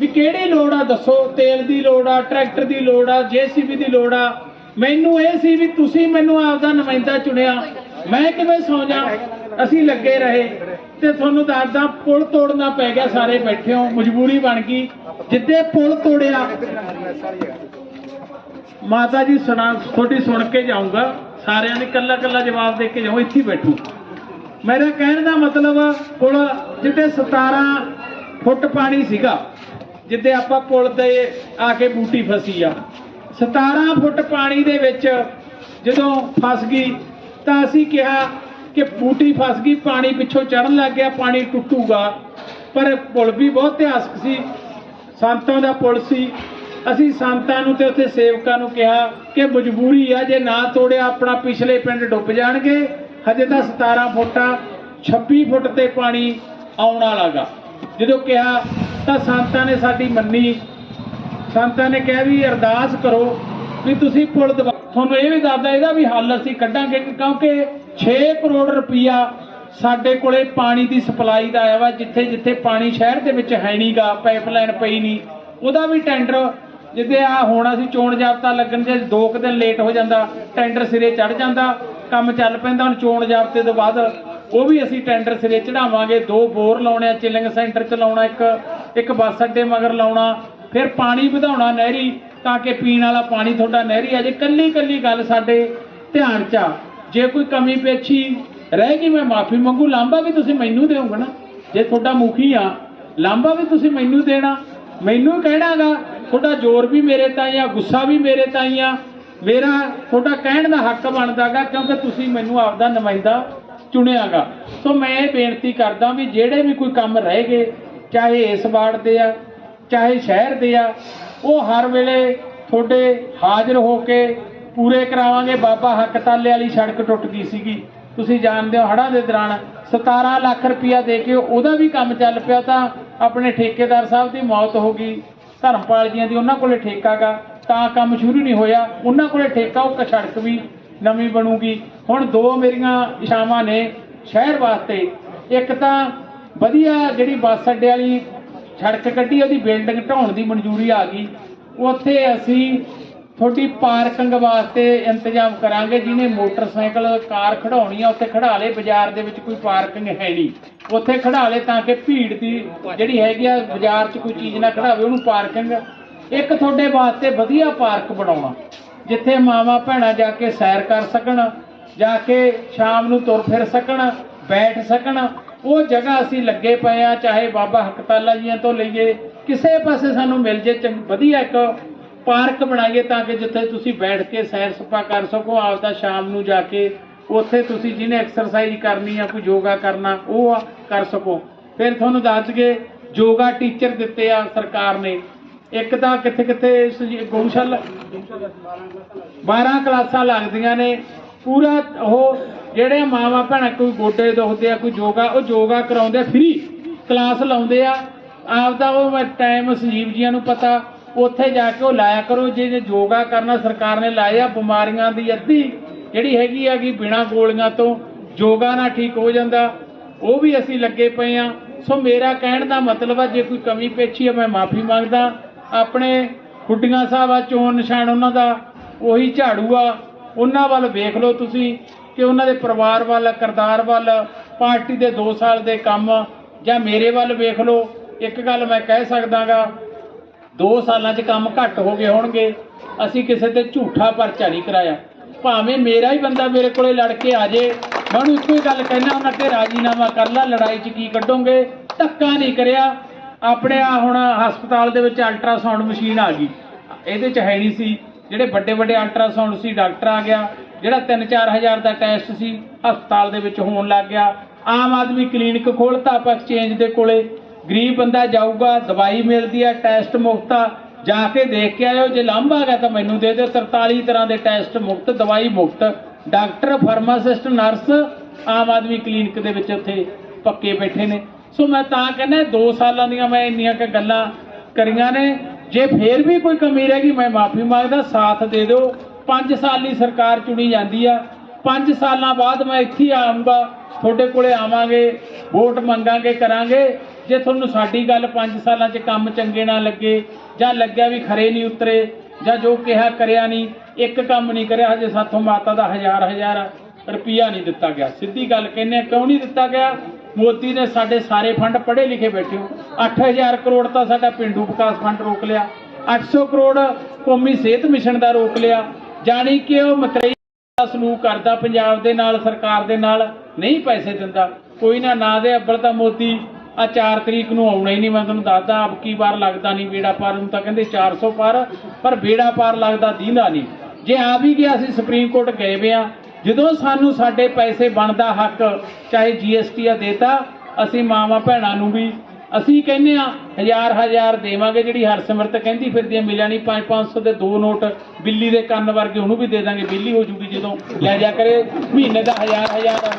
ਵੀ ਕਿਹੜੀ ਲੋੜ ਆ ਦੱਸੋ, ਤੇਲ ਦੀ ਲੋੜ ਆ, ਟਰੈਕਟਰ ਦੀ ਲੋੜ ਆ, ਜੀਸੀਬੀ ਦੀ ਲੋੜ ਆ ਮੈਨੂੰ ਇਹ ਸੀ ਵੀ ਤੁਸੀਂ ਮੈਨੂੰ ਆਪਦਾ ਨੁਮਾਇੰਦਾ ਚੁਣਿਆ। ਮੈਂ ਕਿਵੇਂ ਸੌ ਜਾ ਅਸੀਂ ਲੱਗੇ ਰਹੇ ਤੇ ਤੁਹਾਨੂੰ ਦੱਸਦਾ ਪੁਲ ਤੋੜਨਾ ਪੈ ਗਿਆ, ਸਾਰੇ ਬੈਠੇ ਹੋ, ਮਜਬੂਰੀ ਬਣ ਗਈ। ਜਿੱਦੇ ਪੁਲ ਤੋੜਿਆ, ਮਾਤਾ ਜੀ ਸੁਣਾ, ਤੁਹਾਡੀ ਸੁਣ ਕੇ ਜਾਊਂਗਾ। ਸਾਰਿਆਂ ਨੇ ਕੱਲਾ ਕੱਲਾ ਜਵਾਬ ਦੇ ਕੇ ਜਾਓ ਇੱਥੇ ਹੀ ਬੈਠੋ। ਮੇਰਾ ਕਹਿਣ ਦਾ ਮਤਲਬ, ਪੁਲ ਜਿੱਤੇ 17 ਫੁੱਟ ਪਾਣੀ ਸੀਗਾ ਜਿੱਦੇ ਆਪਾਂ ਪੁਲ ਤੇ ਆ ਕੇ ਬੂਟੀ ਫਸੀ ਆ। 17 ਫੁੱਟ ਪਾਣੀ ਦੇ ਵਿੱਚ ਜਦੋਂ ਫਸ ਗਈ, ਤਾਂ ਅਸੀਂ ਕਿਹਾ ਕਿ ਬੂਟੀ ਫਸ ਗਈ, ਪਾਣੀ ਪਿੱਛੋਂ ਚੜਨ ਲੱਗ ਗਿਆ, ਪਾਣੀ ਟੁੱਟੂਗਾ। ਪਰ ਪੁਲ ਵੀ ਬਹੁਤ ਇਤਿਹਾਸਕ ਸੀ। ਸੰਤਾਂ ਦਾ ਪੁਲ ਸੀ। ਅਸੀਂ ਸੰਤਾਂ ਨੂੰ ਤੇ ਉੱਥੇ ਸੇਵਕਾਂ ਨੂੰ ਕਿਹਾ ਕਿ ਮਜਬੂਰੀ ਆ, ਜੇ ਨਾ ਤੋੜਿਆ ਆਪਣਾ ਪਿਛਲੇ ਪਿੰਡ ਡੁੱਬ ਜਾਣਗੇ, ਹਜੇ ਤਾਂ 17 ਫੁੱਟ ਆ 26 ਫੁੱਟ ਤੇ ਪਾਣੀ ਆਉਣ ਵਾਲਾਗਾ ਜਦੋਂ ਕਿਹਾ, ਤਾਂ ਸੰਤਾਂ ਨੇ ਸਾਡੀ ਮੰਨੀ ਸੰਤਾਂ ਨੇ ਕਿਹਾ ਵੀ ਅਰਦਾਸ ਕਰੋ ਵੀ ਤੁਸੀਂ ਪੁਲ ਦਬਾ ਤੁਹਾਨੂੰ ਇਹ ਵੀ ਦੱਸਦਾ ਇਹਦਾ ਵੀ ਹੱਲ ਅਸੀਂ ਕੱਢਾਂਗੇ, ਕਿਉਂਕਿ 6 ਕਰੋੜ ਰੁਪਈਆ ਸਾਡੇ ਕੋਲੇ ਪਾਣੀ ਦੀ ਸਪਲਾਈ ਦਾ ਆਇਆ ਵਾ, ਜਿੱਥੇ ਜਿੱਥੇ ਪਾਣੀ ਸ਼ਹਿਰ ਦੇ ਵਿੱਚ ਹੈ ਨਹੀਂਗਾ ਪਾਈਪਲਾਈਨ ਪਈ ਨਹੀਂ ਉਹਦਾ ਵੀ ਟੈਂਡਰ, ਜਿੱਦੇ ਆ ਹੋਣਾ ਸੀ ਚੋਣ ਜਾਬਤਾ ਲੱਗਣ ਦੇ 2 ਕੁ ਦਿਨ ਲੇਟ ਹੋ ਜਾਂਦਾ, ਟੈਂਡਰ ਸਿਰੇ ਚੜ ਜਾਂਦਾ, ਕੰਮ ਚੱਲ ਪੈਂਦਾ ਹੁਣ ਚੋਣ ਜਾਬਤੇ ਤੋਂ ਬਾਅਦ। ਉਹ ਵੀ ਅਸੀਂ ਟੈਂਡਰ ਸਿਰੇ ਚੜਾਵਾਂਗੇ ਦੋ ਬੋਰ ਲਾਉਣੇ ਆ, ਚਿਲਿੰਗ ਸੈਂਟਰ ਚ ਲਾਉਣਾ ਇੱਕ ਇੱਕ ਬੱਸ ਅੱਡੇ ਮਗਰ ਲਾਉਣਾ ਫਿਰ ਪਾਣੀ ਵਧਾਉਣਾ ਨਹਿਰੀ, ਤਾਂ ਕਿ ਪੀਣ ਵਾਲਾ ਪਾਣੀ ਤੁਹਾਡਾ ਨਹਿਰੀ ਆ ਜੇ ਕੱਲੀ ਕੱਲੀ ਗੱਲ ਸਾਡੇ ਧਿਆਨ ਚ ਆ। ਜੇ ਕੋਈ ਕਮੀ ਪੇਛੀ ਰਹਿ ਗਈ, ਮੈਂ ਮਾਫੀ ਮੰਗੂ ਲਾਂਬਾ ਵੀ ਤੁਸੀਂ ਮੈਨੂੰ ਦਿਓਗੇ ਨਾ। ਜੇ ਤੁਹਾਡਾ ਮੁਖੀ ਆ ਲਾਂਬਾ ਵੀ ਤੁਸੀਂ ਮੈਨੂੰ ਦੇਣਾ। ਮੈਨੂੰ ਕਹਿਣਾਗਾ ਤੁਹਾਡਾ ਜ਼ੋਰ ਵੀ ਮੇਰੇ ਤਾਈਂ ਆ, ਗੁੱਸਾ ਵੀ ਮੇਰੇ ਤਾਈਂ ਆ। ਮੇਰਾ, ਤੁਹਾਡਾ ਕਹਿਣ ਦਾ ਹੱਕ ਬਣਦਾਗਾ ਕਿਉਂਕਿ ਤੁਸੀਂ ਮੈਨੂੰ ਆਪਦਾ ਨੁਮਾਇੰਦਾ ਚੁਣਿਆਗਾ ਸੋ ਮੈਂ ਇਹ ਬੇਨਤੀ ਕਰਦਾ ਵੀ ਜਿਹੜੇ ਵੀ ਕੋਈ ਕੰਮ ਰਹਿ ਗਏ, ਚਾਹੇ ਇਸ ਵਾਰਡ ਦੇ ਆ ਚਾਹੇ ਸ਼ਹਿਰ ਦੇ ਆ, ਉਹ ਹਰ ਵੇਲੇ ਤੁਹਾਡੇ ਹਾਜ਼ਰ ਹੋ ਕੇ ਪੂਰੇ ਕਰਾਵਾਂਗੇ। ਬਾਬਾ ਹੱਕ ਤਾਲੇ ਵਾਲੀ ਸੜਕ ਟੁੱਟ ਗਈ ਸੀਗੀ। ਤੁਸੀਂ ਜਾਣਦੇ ਹੋ ਹੜ੍ਹਾਂ ਦੇ ਦੌਰਾਨ 17 ਲੱਖ ਰੁਪਇਆ ਦੇ ਕੇ ਉਹਦਾ ਵੀ ਕੰਮ ਚੱਲ ਪਿਆ ਤਾਂ ਆਪਣੇ ਠੇਕੇਦਾਰ ਸਾਹਿਬ ਦੀ ਮੌਤ ਹੋ ਗਈ। ਧਰਮਪਾਲ ਜੀਆਂ ਦੀ ਉਹਨਾਂ ਕੋਲੇ ਠੇਕਾਗਾ ਤਾਂ ਕੰਮ ਸ਼ੁਰੂ ਨਹੀਂ ਹੋਇਆ। ਉਹਨਾਂ ਕੋਲੇ ਠੇਕਾ, ਉਹ ਸੜਕ ਵੀ ਨਵੀਂ ਬਣੂਗੀ। ਹੁਣ ਦੋ ਮੇਰੀਆਂ ਇਸ਼ਾਵਾਂ ਨੇ ਸ਼ਹਿਰ ਵਾਸਤੇ। ਇੱਕ ਤਾਂ ਵਧੀਆ ਜਿਹੜੀ ਬੱਸ ਅੱਡੇ ਵਾਲੀ ਸੜਕ ਕੱਢੀ, ਉਹਦੀ ਬਿਲਡਿੰਗ ਢਾਉਣ ਦੀ ਮਨਜ਼ੂਰੀ ਆ ਗਈ। ਉੱਥੇ ਅਸੀਂ ਤੁਹਾਡੀ ਪਾਰਕਿੰਗ ਵਾਸਤੇ ਇੰਤਜ਼ਾਮ ਕਰਾਂਗੇ, ਜਿਹਨੇ ਮੋਟਰਸਾਈਕਲ, ਕਾਰ ਖੜਾਉਣੀ ਆ, ਉੱਥੇ ਖੜਾ ਲੇ, ਬਾਜ਼ਾਰ ਦੇ ਵਿੱਚ ਕੋਈ ਪਾਰਕਿੰਗ ਹੈ ਨਹੀਂ। ਉੱਥੇ ਖੜਾ ਲੇ ਤਾਂ ਕਿ ਭੀੜ ਦੀ ਜਿਹੜੀ ਹੈਗੀ ਆ, ਬਾਜ਼ਾਰ 'ਚ ਕੋਈ ਚੀਜ਼ ਨਾ ਖੜਾਵੇ, ਉਹਨੂੰ ਪਾਰਕਿੰਗ। ਇੱਕ ਤੁਹਾਡੇ ਵਾਸਤੇ ਵਧੀਆ ਪਾਰਕ ਬਣਾਉਣਾ, ਜਿੱਥੇ ਮਾਵਾਂ ਭੈਣਾਂ ਜਾ ਕੇ ਸੈਰ ਕਰ ਸਕਣ, ਜਾ ਕੇ ਸ਼ਾਮ ਨੂੰ ਤੁਰ ਫਿਰ ਸਕਣ, ਬੈਠ ਸਕਣ ਉਹ ਜਗ੍ਹਾ ਅਸੀਂ ਲੱਗੇ ਪਏ ਆ, ਚਾਹੇ ਬਾਬਾ ਹਕਤਾਲਾ ਜੀਆਂ ਤੋਂ ਲਈਏ, ਕਿਸੇ ਪਾਸੇ ਸਾਨੂੰ ਮਿਲ ਜੇ ਵਧੀਆ ਇੱਕ ਪਾਰਕ ਬਣਾਈਏ ਤਾਂ ਕਿ ਜਿੱਥੇ ਤੁਸੀਂ ਬੈਠ ਕੇ ਸੈਰ ਸਪਾ ਕਰ ਸਕੋ, ਆਪਦਾ ਸ਼ਾਮ ਨੂੰ ਜਾ ਕੇ ਉੱਥੇ ਤੁਸੀਂ ਜਿਹਨੇ ਐਕਸਰਸਾਈਜ਼ ਕਰਨੀ ਆ, ਕੋਈ ਯੋਗਾ ਕਰਨਾ, ਉਹ ਕਰ ਸਕੋ। ਫਿਰ ਤੁਹਾਨੂੰ ਦੱਸ ਦਈਏ, ਯੋਗਾ ਟੀਚਰ ਦਿੱਤੇ ਆ ਸਰਕਾਰ ਨੇ। ਇੱਕ ਤਾਂ ਕਿੱਥੇ ਕਿੱਥੇ ਸਜੀ- ਗਊਸ਼ਾਲਾ 12 ਕਲਾਸਾਂ ਲੱਗਦੀਆਂ ਨੇ। ਪੂਰਾ ਉਹ ਜਿਹੜੇ ਮਾਵਾਂ ਭੈਣਾਂ ਕੋਈ ਗੋਡੇ ਦੁਖਦੇ ਆ, ਕੋਈ ਯੋਗਾ, ਉਹ ਯੋਗਾ ਕਰਾਉਂਦੇ ਆ ਫ੍ਰੀ ਕਲਾਸ ਲਾਉਂਦੇ ਆ। ਆਪਦਾ ਉਹ ਟਾਈਮ ਸੰਜੀਵ ਜੀਆਂ ਨੂੰ ਪਤਾ, ਉੱਥੇ ਜਾ ਕੇ ਉਹ ਲਾਇਆ ਕਰੋ, ਜੇ ਜੇ ਯੋਗਾ ਕਰਨਾ ਸਰਕਾਰ ਨੇ ਲਾਇਆ, ਬਿਮਾਰੀਆਂ ਦੀ ਅੱਧੀ ਜਿਹੜੀ ਹੈਗੀ ਹੈਗੀ ਬਿਨਾ ਗੋਲੀਆਂ ਤੋਂ ਯੋਗਾ ਨਾਲ ਠੀਕ ਹੋ ਜਾਂਦਾ, ਉਹ ਵੀ ਅਸੀਂ ਲੱਗੇ ਪਏ ਆ। ਸੋ ਮੇਰਾ ਕਹਿਣ ਦਾ ਮਤਲਬ ਆ, ਜੇ ਕੋਈ ਕਮੀ ਪੇਛੀ ਆ, ਮੈਂ ਮਾਫੀ ਮੰਗਦਾ। ਆਪਣੇ ਖੁੱਡੀਆਂ ਸਾਹਿਬ ਆ ਚੋਣ ਨਿਸ਼ਾਨ ਉਹਨਾਂ ਦਾ, ਉਹੀ ਝਾੜੂ ਆ। ਉਹਨਾਂ ਵੱਲ ਵੇਖ ਲਓ ਤੁਸੀਂ ਕਿ ਉਹਨਾਂ ਦੇ ਪਰਿਵਾਰ ਵੱਲ ਕਰਤਾਰ ਵੱਲ, ਪਾਰਟੀ ਦੇ 2 ਸਾਲ ਦੇ ਕੰਮ ਜਾਂ ਮੇਰੇ ਵੱਲ ਵੇਖ ਲਓ। ਇੱਕ ਗੱਲ ਮੈਂ ਕਹਿ ਸਕਦਾਗਾ 2 ਸਾਲਾਂ 'ਚ ਕੰਮ ਘੱਟ ਹੋ ਗਏ ਹੋਣਗੇ। ਅਸੀਂ ਕਿਸੇ ਤੇ ਝੂਠਾ ਪਰਚਾ ਨਹੀਂ ਕਰਾਇਆ। ਭਾਵੇਂ ਮੇਰਾ ਹੀ ਬੰਦਾ ਮੇਰੇ ਕੋਲੇ ਲੜ ਕੇ ਆ ਜੇ, ਮੈਂ ਉਹਨੂੰ ਇੱਕੋ ਹੀ ਗੱਲ ਕਹਿਣਾ ਉਹਨਾਂ ਕਿ ਰਾਜੀਨਾਮਾ ਕਰ ਲੈ, ਲੜਾਈ 'ਚ ਕੀ ਕੱਢੋਗੇ? ਧੱਕਾ ਨਹੀਂ ਕਰਿਆ। ਆਪਣੇ ਆ ਹੁਣ ਹਸਪਤਾਲ ਦੇ ਵਿੱਚ ਅਲਟਰਾਸਾਊਂਡ ਮਸ਼ੀਨ ਆ ਗਈ। ਇਹਦੇ 'ਚ ਹੈ ਨਹੀਂ ਸੀ। ਜਿਹੜੇ ਵੱਡੇ ਵੱਡੇ ਅਲਟਰਾਸਾਊਂਡ ਸੀ, ਡਾਕਟਰ ਆ ਗਿਆ, ਜਿਹੜਾ 3-4 ਹਜ਼ਾਰ ਦਾ ਟੈਸਟ ਸੀ, ਹਸਪਤਾਲ ਦੇ ਵਿੱਚ ਹੋਣ ਲੱਗ ਗਿਆ। ਆਮ ਆਦਮੀ ਕਲੀਨਿਕ ਖੋਲਤਾ ਆਪਾਂ ਐਕਸਚੇਂਜ ਦੇ ਕੋਲੇ ਗਰੀਬ ਬੰਦਾ ਜਾਊਗਾ, ਦਵਾਈ ਮਿਲਦੀ ਆ ਟੈਸਟ ਮੁਫਤ ਆ। ਜਾ ਕੇ ਦੇਖ ਕੇ ਆਇਓ, ਜੇ ਲਾਂਭਾ ਗਿਆ ਤਾਂ ਮੈਨੂੰ ਦੇ ਦਿਓ। 43 ਤਰ੍ਹਾਂ ਦੇ ਟੈਸਟ ਮੁਫਤ, ਦਵਾਈ ਮੁਫਤ। Doctor pharmacist nurse Aam Aadmi clinic ਦੇ ਵਿੱਚ ਉੱਥੇ ਪੱਕੇ ਬੈਠੇ ਨੇ। ਸੋ ਮੈਂ ਤਾਂ ਕਹਿੰਦਾ 2 ਸਾਲਾਂ ਦੀਆਂ ਮੈਂ ਇੰਨੀਆਂ ਕੁ ਗੱਲਾਂ ਕਰੀਆਂ ਨੇ। ਜੇ ਫੇਰ ਵੀ ਕੋਈ ਕਮੀ ਰਹਿ ਗਈ, ਮੈਂ ਮਾਫੀ ਮੰਗਦਾ, ਸਾਥ ਦੇ ਦਿਓ। 5 ਲਈ ਸਰਕਾਰ ਚੁਣੀ ਜਾਂਦੀ ਆ। 5 ਸਾਲਾਂ ਬਾਅਦ ਮੈਂ ਇੱਥੇ ਹੀ ਆਉਂਗਾ ਤੁਹਾਡੇ ਕੋਲੇ ਆਵਾਂਗੇ, ਵੋਟ ਮੰਗਾਂਗੇ, ਕਰਾਂਗੇ। ਜੇ ਤੁਹਾਨੂੰ ਸਾਡੀ ਗੱਲ 5 ਸਾਲਾਂ 'ਚ ਕੰਮ ਚੰਗੇ ਨਾ ਲੱਗੇ, ਜਾਂ ਲੱਗਿਆ ਵੀ ਖਰੇ ਨਹੀਂ ਉਤਰੇ, ਜਾਂ ਜੋ ਕਿਹਾ ਕਰਿਆ ਨਹੀਂ, ਇੱਕ ਕੰਮ ਨਹੀਂ ਕਰਿਆ, ਹਜੇ ਸਾਥੋਂ ਮਾਤਾ ਦਾ ਹਜ਼ਾਰ ਹਜ਼ਾਰ ਰੁਪਈਆ ਨਹੀਂ ਦਿੱਤਾ ਗਿਆ। ਸਿੱਧੀ ਗੱਲ ਕਹਿੰਨੇ ਕਿਉਂ ਨਹੀਂ ਦਿੱਤਾ ਗਿਆ? ਮੋਦੀ ਨੇ ਸਾਡੇ ਸਾਰੇ ਫੰਡ ਪੜ੍ਹੇ ਲਿਖੇ ਬੈਠੇ ਹੋ। 8000 ਕਰੋੜ ਤਾਂ ਸਾਡਾ ਪਿੰਡੂ ਵਿਕਾਸ ਫੰਡ ਰੋਕ ਲਿਆ। 800 ਕਰੋੜ ਕੌਮੀ ਸਿਹਤ ਮਿਸ਼ਨ ਦਾ ਰੋਕ ਲਿਆ। ਜਾਣੀ ਕਿ ਉਹ ਮਤਰੇਈ ਦਾ ਸਲੂਕ ਕਰਦਾ ਪੰਜਾਬ ਦੇ ਨਾਲ, ਸਰਕਾਰ ਦੇ ਨਾਲ, ਨਹੀਂ ਪੈਸੇ ਦਿੰਦਾ। ਕੋਈ ਨਾ ਨਾ ਦੇ ਅੱਬਲ ਤਾਂ ਮੋਦੀ ਆ 4 ਤਰੀਕ ਨੂੰ ਆਉਣਾ ਹੀ ਨਹੀਂ। ਮੈਂ ਤੁਹਾਨੂੰ ਦੱਸਦਾ, ਆਪ ਕੀ ਵਾਰ ਲੱਗਦਾ ਨਹੀਂ ਬੇੜਾ ਪਾਰ ਨੂੰ ਤਾਂ ਕਹਿੰਦੇ 400 ਪਾਰ, ਪਰ ਬੇੜਾ ਪਾਰ ਲੱਗਦਾ ਦੀਂਦਾ ਨਹੀਂ। ਜੇ ਆ ਵੀ ਗਿਆ, ਅਸੀਂ ਸੁਪਰੀਮ ਕੋਰਟ ਗਏ ਵੇ ਆ। ਜਦੋਂ ਸਾਨੂੰ ਸਾਡੇ ਪੈਸੇ ਬਣਦਾ ਹੱਕ, ਚਾਹੇ ਜੀਐਸਟੀ ਆ ਦੇਤਾ, ਅਸੀਂ ਮਾਵਾਂ ਭੈਣਾਂ ਨੂੰ ਵੀ, ਅਸੀਂ ਕਹਿੰਦੇ ਆ ਹਜ਼ਾਰ ਹਜ਼ਾਰ ਦੇਵਾਂਗੇ, ਜਿਹੜੀ ਹਰਸਿਮਰਤ ਕਹਿੰਦੀ ਫਿਰਦੀ ਮਿਲਿਆ ਨਹੀਂ 5-500 ਦੇ ਦੋ ਨੋਟ ਬਿੱਲੀ ਦੇ ਕੰਨ ਵਰਗੇ ਉਹਨੂੰ ਵੀ ਦੇ ਦਾਂਗੇ, ਬਿੱਲੀ ਹੋ ਜੂਗੀ ਜਦੋਂ, ਲੈ ਜਾ ਕਰੇ, ਮਹੀਨੇ ਦਾ ਹਜ਼ਾਰ ਹਜ਼ਾਰ,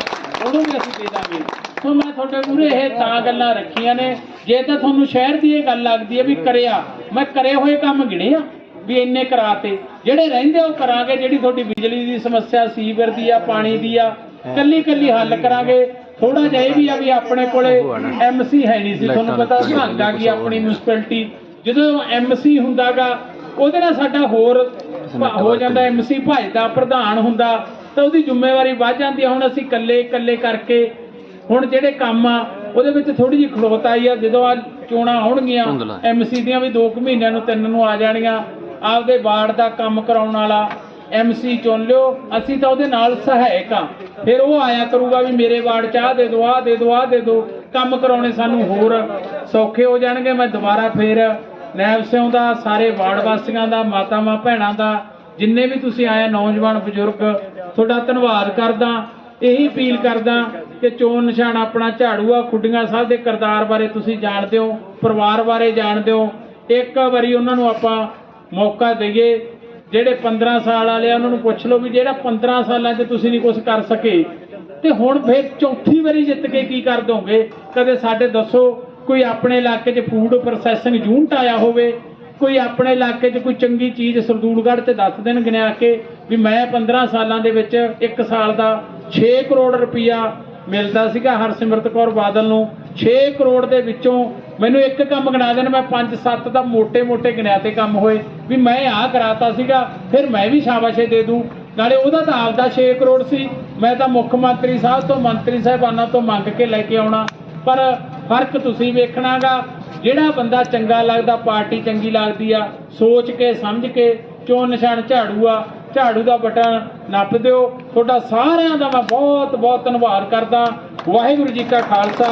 ਉਹਨੂੰ ਵੀ ਅਸੀਂ ਦੇ ਦਾਂਗੇ। ਸੋ ਮੈਂ ਤੁਹਾਡੇ ਮੂਹਰੇ ਇਹ ਤਾਂ ਗੱਲਾਂ ਰੱਖੀਆਂ ਨੇ, ਜੇ ਤਾਂ ਤੁਹਾਨੂੰ ਸ਼ਹਿਰ ਦੀ ਇਹ ਗੱਲ ਲੱਗਦੀ ਹੈ ਵੀ ਕਰਿਆ, ਮੈਂ ਕਰੇ ਹੋਏ ਕੰਮ ਗਿਣੇ ਆ। ਵੀ ਇੰਨੇ ਕਰਾਤੇ। ਜਿਹੜੇ ਰਹਿੰਦੇ ਉਹ ਕਰਾਂਗੇ। ਜਿਹੜੀ ਤੁਹਾਡੀ ਬਿਜਲੀ ਦੀ ਸਮੱਸਿਆ ਸੀਵਰ ਦੀ ਆ ਪਾਣੀ ਦੀ ਆ ਕੱਲੀ ਕੱਲੀ ਹੱਲ ਕਰਾਂਗੇ। ਥੋੜਾ ਜਿਹਾ ਇਹ ਵੀ ਆ ਵੀ ਆਪਣੇ ਕੋਲੇ ਐਮਸੀ ਹੈ ਨਹੀਂ ਸੀ। ਤੁਹਾਨੂੰ ਪਤਾ ਸੰਘਾ ਕੀ ਆਪਣੀ ਮਿਊਨਿਸਪੈਲਿਟੀ। ਜਦੋਂ ਐਮਸੀ ਹੁੰਦਾਗਾ ਉਹਦੇ ਨਾਲ ਸਾਡਾ ਹੋਰ ਹੋ ਜਾਂਦਾ ਐਮਸੀ ਭਜਦਾ ਪ੍ਰਧਾਨ ਹੁੰਦਾ ਤਾਂ ਉਹਦੀ ਜ਼ਿੰਮੇਵਾਰੀ ਵੱਧ ਜਾਂਦੀ ਹੈ ਹੁਣ ਅਸੀਂ ਇਕੱਲੇ ਇਕੱਲੇ ਕਰਕੇ ਹੁਣ ਜਿਹੜੇ ਕੰਮ ਆ ਉਹਦੇ ਵਿੱਚ ਥੋੜੀ ਜਿਹੀ ਖੜੋਤ ਆਈ ਆ। ਜਦੋਂ ਆ ਚੋਣਾਂ ਆਉਣਗੀਆਂ। ਐਮਸੀ ਦੀਆਂ ਵੀ 2 ਮਹੀਨਿਆਂ ਨੂੰ ਤਿੰਨ ਨੂੰ ਆ ਜਾਣੀਆਂ। ਆਪਦੇ ਵਾਰਡ ਦਾ ਕੰਮ ਕਰਾਉਣ ਵਾਲਾ ਐਮਸੀ ਚੁਣ ਲਿਓ। ਅਸੀਂ ਤਾਂ ਉਹਦੇ ਨਾਲ ਸਹਾਇਕ ਆ ਫਿਰ ਉਹ ਆਇਆ ਕਰੂਗਾ ਵੀ ਮੇਰੇ ਵਾਰਡ ਚ ਆਹ ਦੇ ਦੋ, ਆਹ ਦੇ ਦੋ, ਆਹ ਦੇ ਦੋ। ਕੰਮ ਕਰਾਉਣੇ ਸਾਨੂੰ ਹੋਰ ਸੌਖੇ ਹੋ ਜਾਣਗੇ। ਮੈਂ ਦੁਬਾਰਾ ਫੇਰ ਨੈਬ ਸਿਉਂ ਦਾ, ਸਾਰੇ ਵਾਰਡ ਵਾਸੀਆਂ ਦਾ ਮਾਤਾਵਾਂ ਭੈਣਾਂ ਦਾ, ਜਿੰਨੇ ਵੀ ਤੁਸੀਂ ਆਏ ਨੌਜਵਾਨ, ਬਜ਼ੁਰਗ, ਤੁਹਾਡਾ ਧੰਨਵਾਦ ਕਰਦਾ। ਇਹੀ ਅਪੀਲ ਕਰਦਾ ਕਿ ਚੋਣ ਨਿਸ਼ਾਨ ਆਪਣਾ ਝਾੜੂ ਆ ਖੁੱਡੀਆਂ ਸਾਹਿਬ ਦੇ ਕਰਤਾਰ ਬਾਰੇ ਤੁਸੀਂ ਜਾਣਦੇ ਹੋ, ਪਰਿਵਾਰ ਬਾਰੇ ਜਾਣਦੇ ਹੋ। ਇੱਕ ਵਾਰੀ ਉਹਨਾਂ ਨੂੰ ਆਪਾਂ ਮੌਕਾ ਦਈਏ। ਜਿਹੜੇ 15 ਸਾਲ ਵਾਲੇ ਆ, ਉਹਨਾਂ ਨੂੰ ਪੁੱਛ ਲਓ ਵੀ ਜਿਹੜਾ 15 ਸਾਲਾਂ 'ਚ ਤੁਸੀਂ ਨਹੀਂ ਕੁਝ ਕਰ ਸਕੇ। ਤੇ ਹੁਣ ਫਿਰ ਚੌਥੀ ਵਾਰੀ ਜਿੱਤ ਕੇ ਕੀ ਕਰ ਦੋਗੇ? ਕਦੇ ਸਾਡੇ ਦੱਸੋ, ਕੋਈ ਆਪਣੇ ਇਲਾਕੇ 'ਚ ਫੂਡ ਪ੍ਰੋਸੈਸਿੰਗ ਯੂਨਿਟ ਆਇਆ ਹੋਵੇ? ਕੋਈ ਆਪਣੇ ਇਲਾਕੇ 'ਚ ਕੋਈ ਚੰਗੀ ਚੀਜ਼ ਸਰਦੂਲਗੜ੍ਹ ਤੇ ਦੱਸ ਦੇਣ ਗਿਣਿਆ ਕੇ ਵੀ ਮੈਂ 15 ਸਾਲਾਂ ਦੇ ਵਿੱਚ ਇੱਕ ਸਾਲ ਦਾ 6 ਕਰੋੜ ਰੁਪਈਆ ਮਿਲਦਾ ਸੀਗਾ ਹਰਸਿਮਰਤ ਕੌਰ ਬਾਦਲ ਨੂੰ। 6 ਕਰੋੜ ਦੇ ਵਿੱਚੋਂ ਮੈਨੂੰ ਇੱਕ ਕੰਮ ਗਿਣਾ ਦੇਣ, ਮੈਂ 5-7 ਦਾ ਮੋٹے-ਮੋٹے ਗਿਣਿਆ ਤੇ ਕੰਮ ਹੋਏ, ਵੀ ਮੈਂ ਆਹ ਕਰਾਤਾ ਸੀਗਾ, ਫਿਰ ਮੈਂ ਵੀ ਸ਼ਾਬਾਸ਼ੇ ਦੇ ਦੂੰ। ਨਾਲੇ ਉਹਦਾ ਤਾਂ ਆਪਦਾ 6 ਕਰੋੜ ਸੀ, ਮੈਂ ਤਾਂ ਮੁੱਖ ਮੰਤਰੀ ਸਾਹਿਬ ਤੋਂ, ਮੰਤਰੀ ਸਾਹਿਬਾਨਾਂ ਤੋਂ ਮੰਗ ਕੇ ਲੈ ਕੇ ਆਉਣਾ। ਪਰ ਫ਼ਰਕ ਤੁਸੀਂ ਵੇਖਣਾਗਾ, ਜਿਹੜਾ ਬੰਦਾ ਚੰਗਾ ਲੱਗਦਾ, ਪਾਰਟੀ ਚੰਗੀ ਲੱਗਦੀ ਆ, ਸੋਚ ਕੇ, ਸਮਝ ਕੇ ਚੋਣ ਨਿਸ਼ਾਨ ਝਾੜੂ ਆ ਝਾੜੂ ਦਾ ਬਟਨ ਨੱਪ ਦਿਓ। ਤੁਹਾਡਾ ਸਾਰਿਆਂ ਦਾ ਮੈਂ ਬਹੁਤ ਬਹੁਤ ਧੰਨਵਾਦ ਕਰਦਾ। ਵਾਹਿਗੁਰੂ ਜੀ ਕਾ ਖਾਲਸਾ,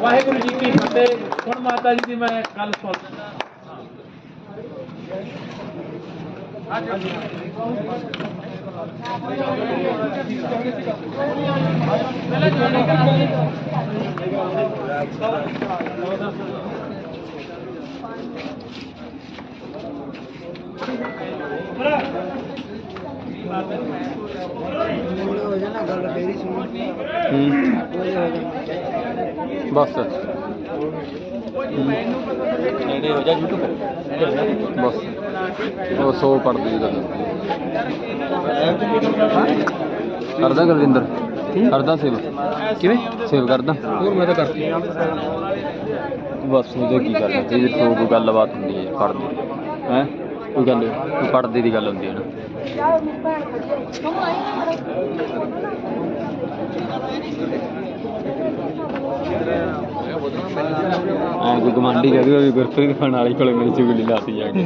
ਵਾਹਿਗੁਰੂ ਜੀ ਕੀ ਫਤਿਹ। ਹੁਣ ਮਾਤਾ ਜੀ ਦੀ ਮੈਂ ਗੱਲ ਸੁਣ ਹੂੰ। ਬਸ। ਨੇੜੇ ਹੋ ਜਾ YouTube ਬਸ। ਉਹ ਸੌ ਪੜਦੀ ਦੀ ਗੱਲ। ਕਰਦਾ ਗੁਰਵਿੰਦਰ। ਕਰਦਾ ਸੇਵ ਕਿਵੇਂ? ਸੇਵ ਕਰਦਾ। ਹੋਰ ਮੈਂ ਤਾਂ ਕਰਦੀ। ਬਸ ਉਹਦੇ ਕੀ ਕਰਨਾ। ਜੇ ਸੌ ਕੋਈ ਗੱਲਬਾਤ ਹੁੰਦੀ ਹੈ ਪੜਦੇ ਹੈ? ਕੋਈ ਗੱਲ ਕੋਈ ਪੜਦੇ ਦੀ ਗੱਲ ਹੁੰਦੀ ਹੈ ਨਾ। ਐ ਕੋਈ ਕਮਾਂਡੀ ਕਹਦੇ ਗੁਰਪ੍ਰੀਤ ਖਾਨ ਵਾਲੀ ਕੋਲੇ ਮੇਰੀ ਚੁਗਲੀ ਲਾਤੀ ਜਾ ਕੇ।